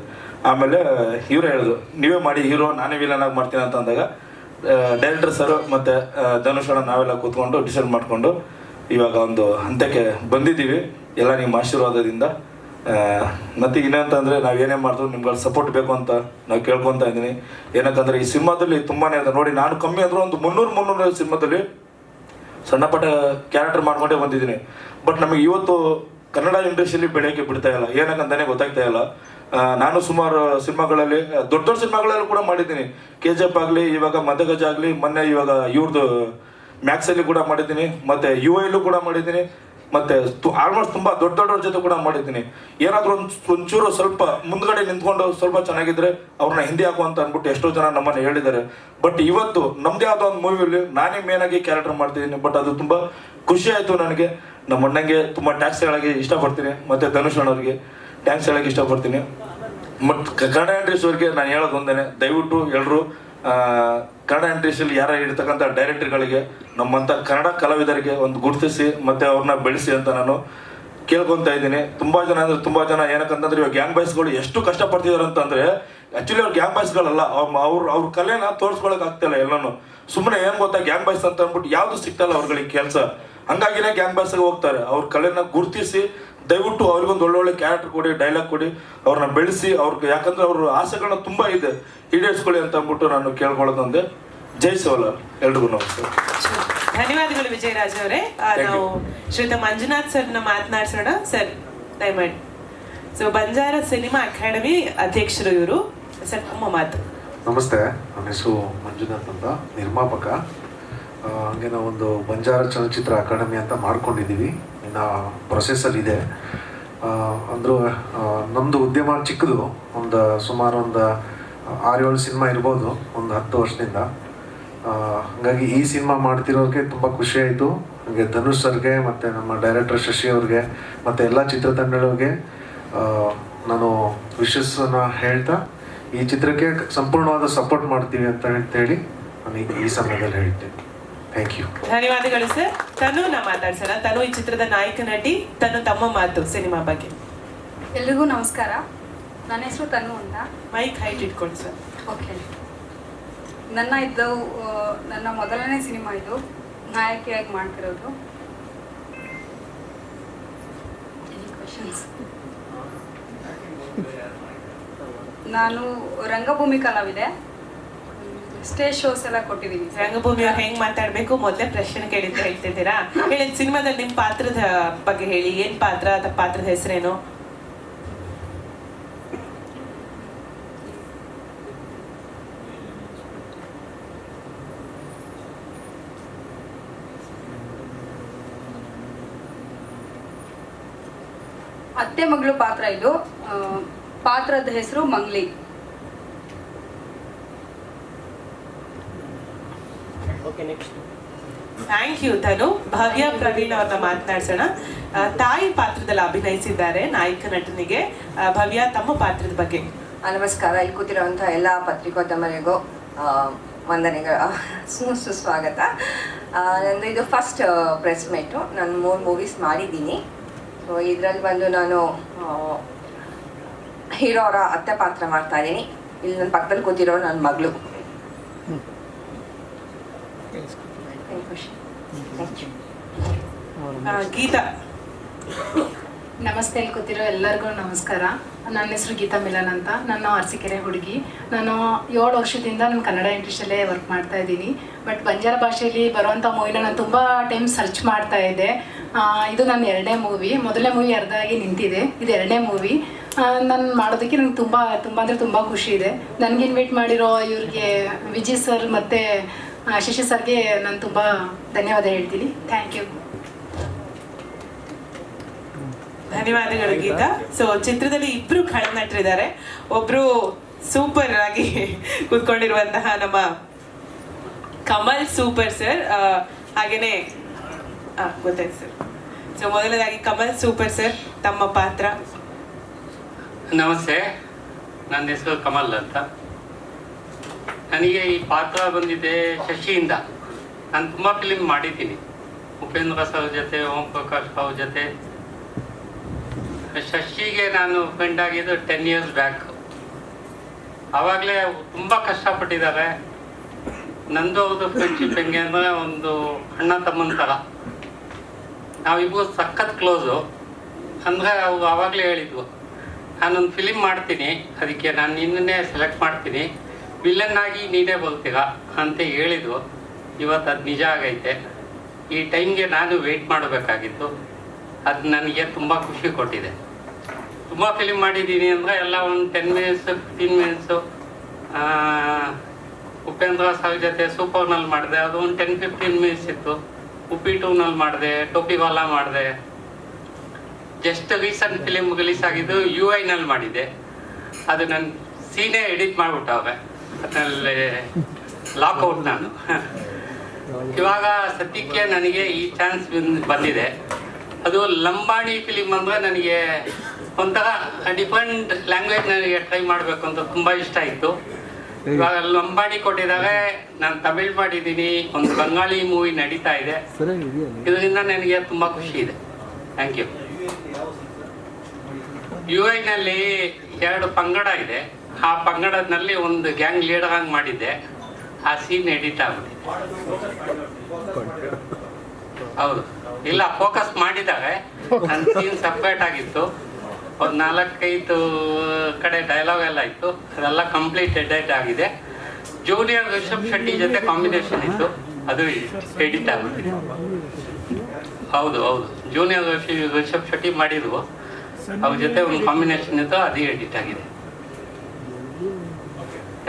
ಆಮೇಲೆ ಹೀರೋ ಹೇಳಿದ್ರು, ನೀವೇ ಮಾಡಿ ಹೀರೋ ನಾನೇ ವಿಲನ್ ಆಗಿ ಮಾಡ್ತೀನಿ ಅಂತ ಅಂದಾಗ ಡೈರೆಕ್ಟರ್ ಸರ್ ಮತ್ತು ಧನುಷ್ ನಾವೆಲ್ಲ ಕೂತ್ಕೊಂಡು ಡಿಸೈಡ್ ಮಾಡಿಕೊಂಡು ಇವಾಗ ಒಂದು ಹಂತಕ್ಕೆ ಬಂದಿದ್ದೀವಿ. ಎಲ್ಲ ನಿಮ್ಮ ಆಶೀರ್ವಾದದಿಂದ. ಮತ್ತು ಇನ್ನಂತಂದ್ರೆ ನಾವು ಏನೇ ಮಾಡಿದ್ರು ನಿಮ್ಗೆ ಸಪೋರ್ಟ್ ಬೇಕು ಅಂತ ನಾವು ಕೇಳ್ಕೊತಾ ಇದ್ದೀನಿ. ಏನಕ್ಕಂದ್ರೆ ಈ ಸಿನಿಮಾದಲ್ಲಿ ತುಂಬಾನೇ ಇದೆ. ನೋಡಿ, ನಾನು ಕಮ್ಮಿ ಅಂದರೂ ಒಂದು ಮುನ್ನೂರು ಮುನ್ನೂರು ಸಿನಿಮಾದಲ್ಲಿ ಸಣ್ಣ ಪಟ್ಟ ಕ್ಯಾರೆಕ್ಟರ್ ಮಾಡ್ಕೊಂಡೇ ಬಂದಿದ್ದೀನಿ. ಬಟ್ ನಮಗೆ ಇವತ್ತು ಕನ್ನಡ ಇಂಡಸ್ಟ್ರಿಯಲ್ಲಿ ಬೆಳೆಯೋಕ್ಕೆ ಬಿಡ್ತಾ ಇಲ್ಲ. ಏನಕ್ಕಂತಾನೆ ಗೊತ್ತಾಗ್ತಾ ಇಲ್ಲ. ನಾನು ಸುಮಾರು ಸಿನಿಮಾಗಳಲ್ಲಿ ದೊಡ್ಡ ದೊಡ್ಡ ಸಿನಿಮಾಗಳಲ್ಲೂ ಕೂಡ ಮಾಡಿದ್ದೀನಿ. ಕೆ ಜಿ ಎಫ್ ಆಗಲಿ, ಇವಾಗ ಮದಗಜ ಆಗಲಿ, ಮೊನ್ನೆ ಇವಾಗ ಇವ್ರದ್ದು ಮ್ಯಾಕ್ಸಲ್ಲಿ ಕೂಡ ಮಾಡಿದ್ದೀನಿ. ಮತ್ತು ಯು ಐಲೂ ಕೂಡ ಮಾಡಿದ್ದೀನಿ. ಮತ್ತೆ ಆಲ್ಮೋಸ್ಟ್ ತುಂಬ ದೊಡ್ಡ ದೊಡ್ಡವ್ರ ಜೊತೆ ಕೂಡ ಮಾಡಿದ್ದೀನಿ. ಏನಾದರೂ ಒಂದು, ಒಂಚೂರು ಸ್ವಲ್ಪ ಮುಂದ್ಗಡೆ ನಿಂತ್ಕೊಂಡು ಸ್ವಲ್ಪ ಚೆನ್ನಾಗಿದ್ರೆ ಅವ್ರನ್ನ ಹಿಂದಿ ಹಾಕು ಅಂತ ಅಂದ್ಬಿಟ್ಟು ಎಷ್ಟೋ ಜನ ನಮ್ಮನ್ನು ಹೇಳಿದ್ದಾರೆ. ಬಟ್ ಇವತ್ತು ನಮ್ಮದೇ ಆದ ಒಂದು ಮೂವಿಯಲ್ಲಿ ನಾನೇ ಮೇನ್ ಆಗಿ ಕ್ಯಾರೆಕ್ಟರ್ ಮಾಡ್ತಿದ್ದೀನಿ. ಬಟ್ ಅದು ತುಂಬ ಖುಷಿ ಆಯಿತು ನನಗೆ. ನಮ್ಮ ಅಣ್ಣಂಗೆ ತುಂಬ ಟ್ಯಾಕ್ಸಿಗಳಾಗಿ ಇಷ್ಟಪಡ್ತೀನಿ. ಮತ್ತು ಧನುಷ್ ಅಣ್ಣವ್ರಿಗೆ. ಟ್ಯಾಕ್ಸ್ ಹೇಳಕ್ಕೆ ಇಷ್ಟಪಡ್ತೀನಿ. ಬಟ್ ಕನ್ನಡ ಎಂಟ್ರೀಸ್ವರೆಗೆ ನಾನು ಹೇಳೋದು ಒಂದೇನೆ. ದಯವಿಟ್ಟು ಎಲ್ಲರೂ ಕನ್ನಡ ಇಂಡಸ್ಟ್ರಿಯಲ್ಲಿ ಯಾರ ಇರ್ತಕ್ಕಂಥ ಡೈರೆಕ್ಟರ್ಗಳಿಗೆ ನಮ್ಮಂಥ ಕನ್ನಡ ಕಲಾವಿದರಿಗೆ ಒಂದು ಗುರುತಿಸಿ, ಮತ್ತೆ ಅವ್ರನ್ನ ಬೆಳೆಸಿ ಅಂತ ನಾನು ಕೇಳ್ಕೊಂತ ಇದ್ದೀನಿ. ತುಂಬಾ ಜನ ಅಂದರೆ ತುಂಬಾ ಜನ ಏನಕ್ಕಂತಂದ್ರೆ ಇವಾಗ ಗ್ಯಾಂಗ್ ಬಾಯ್ಸ್ಗಳು ಎಷ್ಟು ಕಷ್ಟಪಡ್ತಿದ್ದಾರೆ ಅಂತಂದರೆ ಆ್ಯಕ್ಚುಲಿ ಅವ್ರು ಗ್ಯಾಂಗ್ ಬಾಯ್ಸ್ಗಳಲ್ಲ ಅವ್ರ ಅವ್ರ ಅವ್ರ ಕಲೆನ ತೋರಿಸ್ಕೊಳಕ್ ಆಗ್ತಿಲ್ಲ ಎಲ್ಲಾನು. ಸುಮ್ಮನೆ ಏನು ಗೊತ್ತಾ ಗ್ಯಾಂಗ್ ಬಾಯ್ಸ್ ಅಂತ ಅಂದ್ಬಿಟ್ಟು ಯಾವುದು ಸಿಗ್ತಲ್ಲ ಅವ್ರಗಳಿಗೆ ಕೆಲಸ. ಹಂಗಾಗಿನೇ ಗ್ಯಾಂಗ್ ಬಾಯ್ಸ್ ಹೋಗ್ತಾರೆ. ಅವ್ರ ಕಲೆನ ಗುರುತಿಸಿ ದಯವಿಟ್ಟು ಅವ್ರಿಗೊಂದು ಒಳ್ಳೊಳ್ಳೆ ಕ್ಯಾರೆಕ್ಟರ್ ಕೊಡಿ ಡೈಲಾಗ್ ಕೊಡಿ. ಅವ್ರನ್ನ ಬೆಳೆಸಿ ಅವ್ರಿಗೆ ಯಾಕಂದ್ರೆ ಅವ್ರ ಆಸೆಗಳನ್ನ ತುಂಬಾ ಇದೆ. ಈಡೇರಿಸ್ಕೊಳ್ಳಿ ಅಂತ ಅಂದ್ಬಿಟ್ಟು ನಾನು ಕೇಳ್ಕೊಳ್ಳೋದಂದೆ ಜೈ ಸೋಲಾರ್ ಎಲ್ರಿಗೂ ನಮಸ್ಕಾರ. ಧನ್ಯವಾದಗಳು ವಿಜಯರಾಜ್ ಅವರೇ. ನಾವು ಶ್ರೀತ ಮಂಜುನಾಥ್ ಸರ್ನ ಮಾತನಾಡ್ಸೋಣ. ಸರ್ ದಯಮಾಡಿ ಸೊ ಬಂಜಾರ ಸಿನಿಮಾ ಅಕಾಡೆಮಿ ಅಧ್ಯಕ್ಷರು ಇವರು. ಸರ್ ತಮ್ಮ ಮಾತು. ನಮಸ್ತೆ. ನನ್ನ ಹೆಸರು ಮಂಜುನಾಥ್ ಅಂತ ನಿರ್ಮಾಪಕ. ಹಂಗೆ ನಾವೊಂದು ಬಂಜಾರ ಚಲನಚಿತ್ರ ಅಕಾಡೆಮಿ ಅಂತ ಮಾಡ್ಕೊಂಡಿದ್ದೀವಿ. ಇನ್ನು ಪ್ರೊಸೆಸಲ್ಲಿ ಇದೆ ಅಂದರೂ ನಮ್ಮದು ಉದ್ಯಮ ಚಿಕ್ಕದು. ಒಂದು ಸುಮಾರು ಒಂದು ಆರು ಏಳು ಸಿನಿಮಾ ಇರ್ಬೋದು, ಒಂದು ಹತ್ತು ವರ್ಷದಿಂದ. ಹಾಗಾಗಿ ಈ ಸಿನಿಮಾ ಮಾಡ್ತಿರೋರಿಗೆ ತುಂಬ ಖುಷಿ ಆಯಿತು. ಹಾಗೆ ಧನುಷ್ ಸರ್ಗೆ ಮತ್ತು ನಮ್ಮ ಡೈರೆಕ್ಟರ್ ಶಶಿ ಅವ್ರಿಗೆ, ಮತ್ತು ಎಲ್ಲ ಚಿತ್ರತಂಡಗಳಿಗೆ ನಾನು ವಿಶಸ್ಸನ್ನು ಹೇಳ್ತಾ, ಈ ಚಿತ್ರಕ್ಕೆ ಸಂಪೂರ್ಣವಾದ ಸಪೋರ್ಟ್ ಮಾಡ್ತೀವಿ ಅಂತ ಹೇಳಿ ನಾನು ಈ ಸಮಯದಲ್ಲಿ ಹೇಳ್ತೇನೆ. ಥ್ಯಾಂಕ್ ಯು ಧನ್ಯವಾದಗಳು ಸರ್ ತನುನ ಮಾತಾಡ್ಸೋಣ ತನು ಈ ಚಿತ್ರದ ನಾಯಕ ನಟಿ ತನು ತಮ್ಮ ಮಾತು ಸಿನಿಮಾ ಬಗ್ಗೆ. ಎಲ್ರಿಗೂ ನಮಸ್ಕಾರ. ನನ್ನ ಹೆಸರು ತನು ಅಂತ. ಮೈಕ್ ಹೈಟ್ ಇಟ್ಕೊಂಡು ಸರ್ ಓಕೆ. ನನ್ನ ಇದು ನನ್ನ ಮೊದಲನೇ ಸಿನಿಮಾ ಇದು. ನಾಯಕಿಯಾಗಿ ಮಾಡ್ತಿರೋದು. ನಾನು ರಂಗಭೂಮಿ ಕಲಾವಿದೆ. ಸ್ಟೇಜ್ ಶೋಸ್ ಎಲ್ಲ ಕೊಟ್ಟಿದ್ದೀನಿ ರಂಗಭೂಮಿ ಅವ್ರು ಹೆಂಗ್ ಮಾತಾಡ್ಬೇಕು? ಮೊದಲೇ ಪ್ರಶ್ನೆ ಕೇಳಿದ್ರೆ ಹೇಳ್ತಿದ್ದೀರಾ? ಹೇಳಿ ಸಿನಿಮಾದಲ್ಲಿ ನಿಮ್ ಪಾತ್ರದ ಬಗ್ಗೆ ಹೇಳಿ. ಏನ್ ಪಾತ್ರ ಅಥವಾ ಪಾತ್ರದ ಹೆಸರೇನು? ಅತ್ತೆ ಮಗಳು ಪಾತ್ರ ಇದು. ಪಾತ್ರದ ಹೆಸರು ಮಂಗ್ಲಿ. ಥ್ಯಾಂಕ್ ಯು ತನು ಭವ್ಯ ಪ್ರವೀಣ್ ಅವ್ರನ್ನ ಮಾತನಾಡ್ಸೋಣ. ತಾಯಿ ಪಾತ್ರದಲ್ಲಿ ಅಭಿನಯಿಸಿದ್ದಾರೆ ನಾಯಕ ನಟನಿಗೆ. ಭವ್ಯ ತಮ್ಮ ಪಾತ್ರದ ಬಗ್ಗೆ. ನಮಸ್ಕಾರ. ಇಲ್ಲಿ ಕೂತಿರುವಂತಹ ಎಲ್ಲ ಪತ್ರಿಕೋದ್ಯಮರಿಗೂ ವಂದನೆಗಳ. ಸು ಸುಸ್ವಾಗತ ನಂದು ಇದು ಫಸ್ಟ್ ಪ್ರೆಸ್ ಮೀಟು ನಾನು ಮೂರು ಮೂವೀಸ್ ಮಾಡಿದ್ದೀನಿ. ಸೊ ಇದರಲ್ಲಿ ಬಂದು ನಾನು ಹೀರೋ ಅವರ ಅತ್ತೆ ಪಾತ್ರ ಮಾಡ್ತಾ ಇದ್ದೀನಿ. ಇಲ್ಲಿ ನನ್ನ ಪಕ್ಕದಲ್ಲಿ ಕೂತಿರೋ ನನ್ನ ಮಗಳು. ಗೀತಾ. ನಮಸ್ತೆ ಇಲ್ಲಿ ಕೂತಿರೋ ಎಲ್ಲರಿಗೂ ನಮಸ್ಕಾರ. ನನ್ನ ಹೆಸರು ಗೀತಾ ಮಿಲನ್ ಅಂತ. ನಾನು ಅರಸಿಕೆರೆ ಹುಡುಗಿ. ನಾನು ಏಳು ವರ್ಷದಿಂದ ನಾನು ಕನ್ನಡ ಇಂಡಸ್ಟ್ರಿಯಲ್ಲೇ ವರ್ಕ್ ಮಾಡ್ತಾ ಇದ್ದೀನಿ. ಬಟ್ ಬಂಜಾರ ಭಾಷೆಯಲ್ಲಿ ಬರುವಂಥ ಮೂವಿನ ನಾನು ತುಂಬ ಟೈಮ್ ಸರ್ಚ್ ಮಾಡ್ತಾ ಇದ್ದೆ. ಇದು ನನ್ನ ಎರಡನೇ ಮೂವಿ ಮೊದಲನೇ ಮೂವಿ ಅರ್ಧ ಆಗಿ ನಿಂತಿದೆ. ಇದು ಎರಡನೇ ಮೂವಿ ನಾನು ಮಾಡೋದಕ್ಕೆ ನಂಗೆ ತುಂಬ ತುಂಬ ಅಂದರೆ ತುಂಬ ಖುಷಿ ಇದೆ. ನನಗೆ ಇನ್ವೈಟ್ ಮಾಡಿರೋ ಇವ್ರಿಗೆ ವಿಜಯ್ ಸರ್ ಮತ್ತು ಶಶಿ ಸರ್ಗೆ ನಾನು ತುಂಬ ಧನ್ಯವಾದ ಹೇಳ್ತೀನಿ. ಥ್ಯಾಂಕ್ ಯು ಧನ್ಯವಾದಗಳು ಗೀತಾ. ಸೊ ಚಿತ್ರದಲ್ಲಿ ಇಬ್ರು ಖಳನಟರಿದ್ದಾರೆ ಒಬ್ರು ಸೂಪರ್ ಆಗಿ ಕೂತ್ಕೊಂಡಿರುವಂತಹ ನಮ್ಮ ಕಮಲ್ ಸೂಪರ್ ಸರ್. ಹಾಗೇನೆ ಗೊತ್ತಾಯ್ತು ಸರ್. ಸೊ ಮೊದಲನೇದಾಗಿ ಕಮಲ್ ಸೂಪರ್ ಸರ್ ತಮ್ಮ ಪಾತ್ರ. ನಮಸ್ತೆ. ನನ್ನ ಹೆಸರು ಕಮಲ್ ಅಂತ. ನನಗೆ ಈ ಪಾತ್ರ ಬಂದಿದೆ ಶಶಿಯಿಂದ. ನಾನು ತುಂಬ ಫಿಲಿಮ್ ಮಾಡಿದ್ದೀನಿ. ಉಪೇಂದ್ರ ಸರ್ ಜೊತೆ, ಓಂ ಪ್ರಕಾಶ್ ಅವ್ರ ಜೊತೆ. ಶಶಿಗೆ ನಾನು ಫ್ರೆಂಡ್ ಆಗಿದ್ದು ಟೆನ್ ಇಯರ್ಸ್ ಬ್ಯಾಕ್ ಆವಾಗಲೇ ತುಂಬ ಕಷ್ಟಪಟ್ಟಿದ್ದಾರೆ. ನಂದು ಅವ್ರದ್ದು ಫ್ರೆಂಡ್ಶಿಪ್ ಹೆಂಗೆ ಅಂದರೆ ಒಂದು ಅಣ್ಣ ತಮ್ಮನ ಥರ ನಾವಿಬ್ಬರು ಸಖತ್ ಕ್ಲೋಸು ಅಂದರೆ ಅವ್ರು ಆವಾಗಲೇ ಹೇಳಿದ್ವು ನಾನೊಂದು ಫಿಲಿಮ್ ಮಾಡ್ತೀನಿ, ಅದಕ್ಕೆ ನಾನು ನಿನ್ನೇ ಸೆಲೆಕ್ಟ್ ಮಾಡ್ತೀನಿ. ವಿಲನ್ ಆಗಿ ನೀನೇ ಬರ್ತೀರ ಅಂತ ಹೇಳಿದ್ರು. ಇವತ್ತು ಅದು ನಿಜ ಆಗೈತೆ. ಈ ಟೈಮ್ಗೆ ನಾನು ವೆಯ್ಟ್ ಮಾಡಬೇಕಾಗಿತ್ತು. ಅದು ನನಗೆ ತುಂಬ ಖುಷಿ ಕೊಟ್ಟಿದೆ. ತುಂಬ ಫಿಲಿಮ್ ಮಾಡಿದ್ದೀನಿ ಅಂದರೆ ಎಲ್ಲ ಒಂದು ten minutes fifteen minutes Upendra sir ಜೊತೆ ಸೂಪರ್ನಲ್ಲಿ ಮಾಡಿದೆ. ಅದು ಒಂದು ಟೆನ್ ಫಿಫ್ಟೀನ್ ಮಿನಿಟ್ಸ್ ಇತ್ತು. ಉಪ್ಪಿ ಟೂನಲ್ಲಿ ಮಾಡಿದೆ ಟೋಪಿವಾಲ ಮಾಡಿದೆ. ಜಸ್ಟ್ ರೀಸೆಂಟ್ ಫಿಲಿಮ್ ರಿಲೀಸ್ ಆಗಿದ್ದು ಯು ಐನಲ್ಲಿ ಮಾಡಿದ್ದೆ. ಅದು ನನ್ನ ಸೀನೇ ಎಡಿಟ್ ಮಾಡಿಬಿಟ್ಟವ್ರೆ. ಅದರಲ್ಲಿ ಲಾಕ್ಔಟ್ ನಾನು. ಇವಾಗ ಸದ್ಯಕ್ಕೆ ನನಗೆ ಈ ಚಾನ್ಸ್ ಬಂದಿದೆ. ಅದು ಲಂಬಾಣಿ ಫಿಲಿಮ್ ಅಂದರೆ ನನಗೆ ಒಂಥರ ಡಿಫ್ರೆಂಟ್ ಲ್ಯಾಂಗ್ವೇಜ್ ನನಗೆ ಟ್ರೈ ಮಾಡಬೇಕು ಅಂತ ತುಂಬ ಇಷ್ಟ ಆಯಿತು. ಇವಾಗ ಲಂಬಾಣಿ ಕೊಟ್ಟಿದ್ದಾರೆ ನಾನು ತಮಿಳ್ ಮಾಡಿದ್ದೀನಿ, ಒಂದು ಬಂಗಾಳಿ ಮೂವಿ ನಡೀತಾ ಇದೆ. ಇದರಿಂದ ನನಗೆ ತುಂಬ ಖುಷಿ ಇದೆ. ಥ್ಯಾಂಕ್ ಯು ಯು ಐನಲ್ಲಿ ಎರಡು ಪಂಗಡ ಇದೆ. ಆ ಪಂಗಡದಲ್ಲಿ ಒಂದು ಗ್ಯಾಂಗ್ ಲೀಡರ್ ಆಗಿ ಮಾಡಿದ್ದೆ. ಆ ಸೀನ್ ಎಡಿಟ್ ಆಗ್ಬಿಟ್ಟಿದೆ. ಹೌದು. ಇಲ್ಲ ಫೋಕಸ್ ಮಾಡಿದ್ದಾರೆ. ನನ್ನ ಸೀನ್ ಸಪ್ರೇಟ್ ಆಗಿತ್ತು. ಒಂದು ನಾಲ್ಕೈದು ಕಡೆ ಡೈಲಾಗ್ ಎಲ್ಲ ಇತ್ತು. ಅದೆಲ್ಲ ಕಂಪ್ಲೀಟ್ ಎಡಿಟ್ ಆಗಿದೆ. ಜೂನಿಯರ್ ರಿಷಬ್ ಶೆಟ್ಟಿ ಜೊತೆ ಕಾಂಬಿನೇಷನ್ ಇತ್ತು. ಅದು ಎಡಿಟ್ ಆಗ್ಬಿಟ್ಟಿದೆ. ಹೌದು ಹೌದು. ಜೂನಿಯರ್ ರಿಷಬ್ ಶೆಟ್ಟಿ ಮಾಡಿದ್ವು. ಅವ್ರ ಜೊತೆ ಒಂದು ಕಾಂಬಿನೇಷನ್ ಇತ್ತು ಅದೇ ಎಡಿಟ್ ಆಗಿದೆ.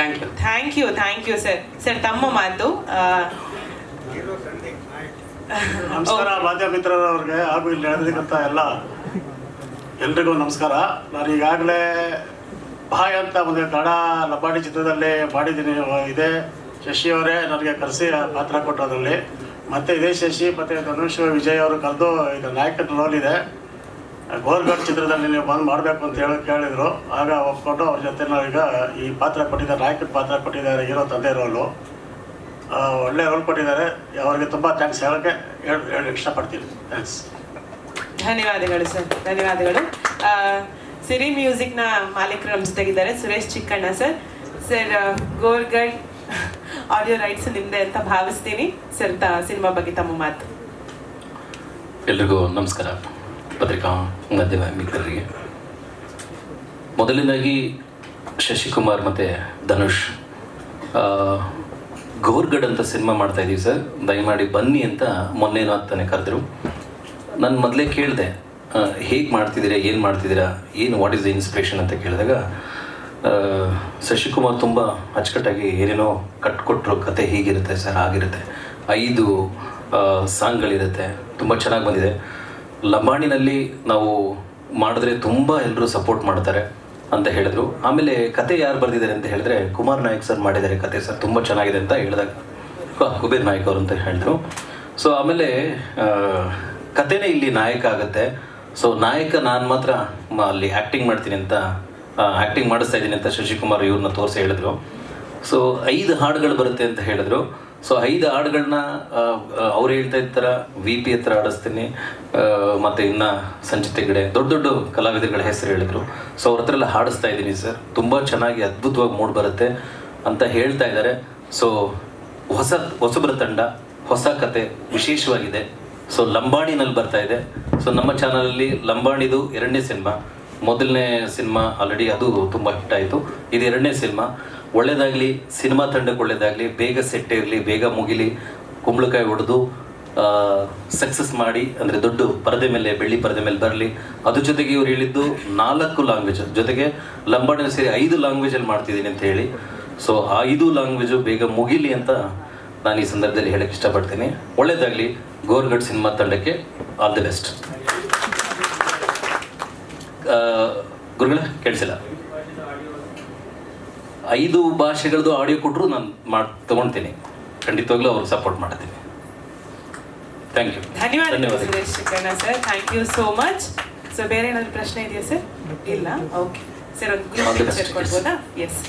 Thank you thank you thank you sir sir ತಮ್ಮ ಮಾತು ನಮಸ್ಕಾರ ಮಾಧ್ಯಮ ಮಿತ್ರರವ್ರಿಗೆ ಹಾಗೂ ಇಲ್ಲಿ ನಡೆದಿರ್ತಕ್ಕಂಥ ಎಲ್ಲ. ಎಲ್ರಿಗೂ ನಮಸ್ಕಾರ. ನಾನು ಈಗಾಗಲೇ ಬಾಯ್ ಅಂತ ಒಂದು ಕನ್ನಡ ಲಬಾಡಿ ಚಿತ್ರದಲ್ಲಿ ಮಾಡಿದ್ದೀನಿ. ಇದೆ ಶಶಿ ಅವರೇ ನನಗೆ ಕರೆಸಿ ಪಾತ್ರ ಕೊಟ್ಟೋದ್ರಲ್ಲಿ. ಮತ್ತೆ ಇದೇ ಶಶಿ ಮತ್ತು ಧನುಷ್ ವಿಜಯ್ ಅವರು ಕರೆದು ಇದು ನಾಯಕನ ರೋಲ್ ಇದೆ. ಗೋಲ್ಗಡ್ ಚಿತ್ರದಲ್ಲಿ ನೀವು ಬಂದು ಮಾಡಬೇಕು ಅಂತ ಹೇಳಿ ಕೇಳಿದರು. ಆಗ ಒಪ್ಕೊಂಡು ಅವ್ರ ಜೊತೆ ನಾವೀಗ ಈ ಪಾತ್ರ ಕೊಟ್ಟಿದ್ದಾರೆ ನಾಯಕನ ಪಾತ್ರ ಕೊಟ್ಟಿದ್ದಾರೆ ಹೀರೋ ತಂದೆ ರೋಲು. ಒಳ್ಳೆ ರೋಲ್ ಕೊಟ್ಟಿದ್ದಾರೆ. ಅವರಿಗೆ ತುಂಬ ಥ್ಯಾಂಕ್ಸ್ ಹೇಳೋಕ್ಕೆ ಹೇಳಿ ಹೇಳಿ ಇಷ್ಟಪಡ್ತೀನಿ. ಥ್ಯಾಂಕ್ಸ್ ಧನ್ಯವಾದಗಳು ಸರ್. ಧನ್ಯವಾದಗಳು. ಸಿರಿ ಮ್ಯೂಸಿಕ್ನ ಮಾಲೀಕರು ನಮ್ಮ ಜೊತೆಗಿದ್ದಾರೆ. Suresh Chikkanna sir. Sir ಗೋರ್ಗಡ್ audio rights ನಿಮ್ದೆ ಅಂತ ಭಾವಿಸ್ತೀನಿ. ಸರ್ ತ ಸಿನಿಮಾ ಬಗ್ಗೆ ತಮ್ಮ ಮಾತು. ಎಲ್ರಿಗೂ ನಮಸ್ಕಾರ. ಪತ್ರಿಕಾ ಮಾಧ್ಯಮ ಮಿತ್ರರಿಗೆ. ಮೊದಲನೇದಾಗಿ ಶಶಿಕುಮಾರ್ ಮತ್ತು ಧನುಷ್ ಗೋರ್ಗಡ್ ಅಂತ ಸಿನಿಮಾ ಮಾಡ್ತಾ ಇದ್ದೀವಿ ಸರ್. ದಯಮಾಡಿ ಬನ್ನಿ ಅಂತ ಮೊನ್ನೆನೋ ಅಂತಾನೆ ಕರೆದ್ರು. ನಾನು ಮೊದಲೇ ಕೇಳಿದೆ ಹೇಗೆ ಮಾಡ್ತಿದ್ದೀರಾ, ಏನು ಮಾಡ್ತಿದ್ದೀರಾ, ಏನು ವಾಟ್ ಈಸ್ ದ ಇನ್ಸ್ಪಿರೇಷನ್ ಅಂತ ಕೇಳಿದಾಗ ಶಶಿಕುಮಾರ್ ತುಂಬ ಅಚ್ಚುಕಟ್ಟಾಗಿ ಏನೇನೋ ಕಟ್ಕೊಟ್ರು, ಕತೆ ಹೀಗಿರುತ್ತೆ ಸರ್ ಆಗಿರುತ್ತೆ ಐದು ಸಾಂಗ್ಗಳಿರುತ್ತೆ, ತುಂಬ ಚೆನ್ನಾಗಿ ಬಂದಿದೆ. ಲಂಬಾಣಿನಲ್ಲಿ ನಾವು ಮಾಡಿದ್ರೆ ತುಂಬ ಎಲ್ಲರೂ ಸಪೋರ್ಟ್ ಮಾಡ್ತಾರೆ ಅಂತ ಹೇಳಿದ್ರು. ಆಮೇಲೆ ಕತೆ ಯಾರು ಬರೆದಿದ್ದಾರೆ ಅಂತ ಹೇಳಿದ್ರೆ ಕುಮಾರ್ ನಾಯಕ್ ಸರ್ ಮಾಡಿದ್ದಾರೆ ಕತೆ ಸರ್ ತುಂಬ ಚೆನ್ನಾಗಿದೆ ಅಂತ ಹೇಳಿದಾಗ ಕುಬೇರ್ ನಾಯಕ್ ಅವರು ಅಂತ ಹೇಳಿದ್ರು. ಸೊ ಆಮೇಲೆ ಕತೆನೇ ಇಲ್ಲಿ ನಾಯಕ ಆಗುತ್ತೆ. ಸೊ ನಾಯಕ ನಾನು ಮಾತ್ರ ಅಲ್ಲಿ ಆ್ಯಕ್ಟಿಂಗ್ ಮಾಡ್ತೀನಿ ಅಂತ ಆ್ಯಕ್ಟಿಂಗ್ ಮಾಡಿಸ್ತಾ ಇದ್ದೀನಿ ಅಂತ ಶಶಿಕುಮಾರ್ ಇವ್ರನ್ನ ತೋರಿಸಿ ಹೇಳಿದ್ರು. ಸೊ ಐದು ಹಾಡುಗಳು ಬರುತ್ತೆ ಅಂತ ಹೇಳಿದ್ರು. ಸೊ ಐದು ಹಾಡುಗಳನ್ನ ಅವ್ರು ಹೇಳ್ತಾ ಇರ್ತಾರ ವಿ ಪಿ ಹತ್ರ ಆಡಿಸ್ತೀನಿ ಮತ್ತೆ ಇನ್ನ ಸಂಚಿತ್ ಹೆಗ್ಡೆ ದೊಡ್ಡ ದೊಡ್ಡ ಕಲಾವಿದರುಗಳ ಹೆಸರು ಹೇಳಿದ್ರು. ಸೊ ಅವ್ರ ಹತ್ರ ಎಲ್ಲ ಹಾಡಿಸ್ತಾ ಇದ್ದೀನಿ ಸರ್. ತುಂಬ ಚೆನ್ನಾಗಿ ಅದ್ಭುತವಾಗಿ ಮೂಡ್ ಬರುತ್ತೆ ಅಂತ ಹೇಳ್ತಾ ಇದ್ದಾರೆ ಸೊ ಹೊಸ, ಹೊಸಬ್ರ ತಂಡ, ಹೊಸ ಕತೆ ವಿಶೇಷವಾಗಿದೆ. ಸೊ ಲಂಬಾಣಿನಲ್ಲಿ ಬರ್ತಾ ಇದೆ. ಸೊ ನಮ್ಮ ಚಾನಲಲ್ಲಿ ಲಂಬಾಣಿದು ಎರಡನೇ ಸಿನಿಮಾ. ಮೊದಲನೇ ಸಿನಿಮಾ ಆಲ್ರೆಡಿ ಅದು ತುಂಬ ಹಿಟ್ ಆಯಿತು. ಇದು ಎರಡನೇ ಸಿನಿಮಾ. ಒಳ್ಳೇದಾಗಲಿ, ಸಿನಿಮಾ ತಂಡಕ್ಕೆ ಒಳ್ಳೇದಾಗಲಿ, ಬೇಗ ಸೆಟ್ ಇರಲಿ, ಬೇಗ ಮುಗಿಲಿ, ಕುಂಬಳಕಾಯಿ ಹೊಡೆದು ಸಕ್ಸಸ್ ಮಾಡಿ, ಅಂದರೆ ದೊಡ್ಡ ಪರದೆ ಮೇಲೆ, ಬೆಳ್ಳಿ ಪರದೆ ಮೇಲೆ ಬರಲಿ. ಅದ್ರ ಜೊತೆಗೆ ಇವ್ರು ಹೇಳಿದ್ದು ನಾಲ್ಕು ಲ್ಯಾಂಗ್ವೇಜ್ ಜೊತೆಗೆ ಲಂಬಾಣಿ ಸೇರಿ ಐದು ಲ್ಯಾಂಗ್ವೇಜಲ್ಲಿ ಮಾಡ್ತಿದ್ದೀನಿ ಅಂತ ಹೇಳಿ. ಸೊ ಆ ಐದು ಲ್ಯಾಂಗ್ವೇಜು ಬೇಗ ಮುಗಿಲಿ ಅಂತ ನಾನು ಈ ಸಂದರ್ಭದಲ್ಲಿ ಹೇಳಕ್ಕೆ ಇಷ್ಟಪಡ್ತೀನಿ. ಒಳ್ಳೇದಾಗಲಿ ಗೋರ್ಗಡ್ ಸಿನಿಮಾ ತಂಡಕ್ಕೆ ಆಲ್ ದಿ ಬೆಸ್ಟ್ ಗುರುಗಳೇ, ಕೇಳಿಸಿಲ್ಲ. ಐದು ಭಾಷೆಗಳದ್ದು ಆಡಿಯೋ ಕೊಟ್ಟರು ನಾನು ಮಾಡಿ ತಗೊಳ್ತೀನಿ. ಖಂಡಿತವಾಗ್ಲೂ ಅವ್ರಿಗೆ ಸಪೋರ್ಟ್ ಮಾಡ್ತೀನಿ. ಥ್ಯಾಂಕ್ ಯು ಧನ್ಯವಾದ Suresh Chikkanna sir thank you so much so ಬೇರೆ ಏನಾದರೂ ಪ್ರಶ್ನೆ ಇದೆಯಾ ಸರ್ ಇಲ್ಲ. ಓಕೆ ಸರ್ ಒಂದು ಗ್ರೂಪ್. ಕೊಡ್ಬೋದಾ? ಎಸ್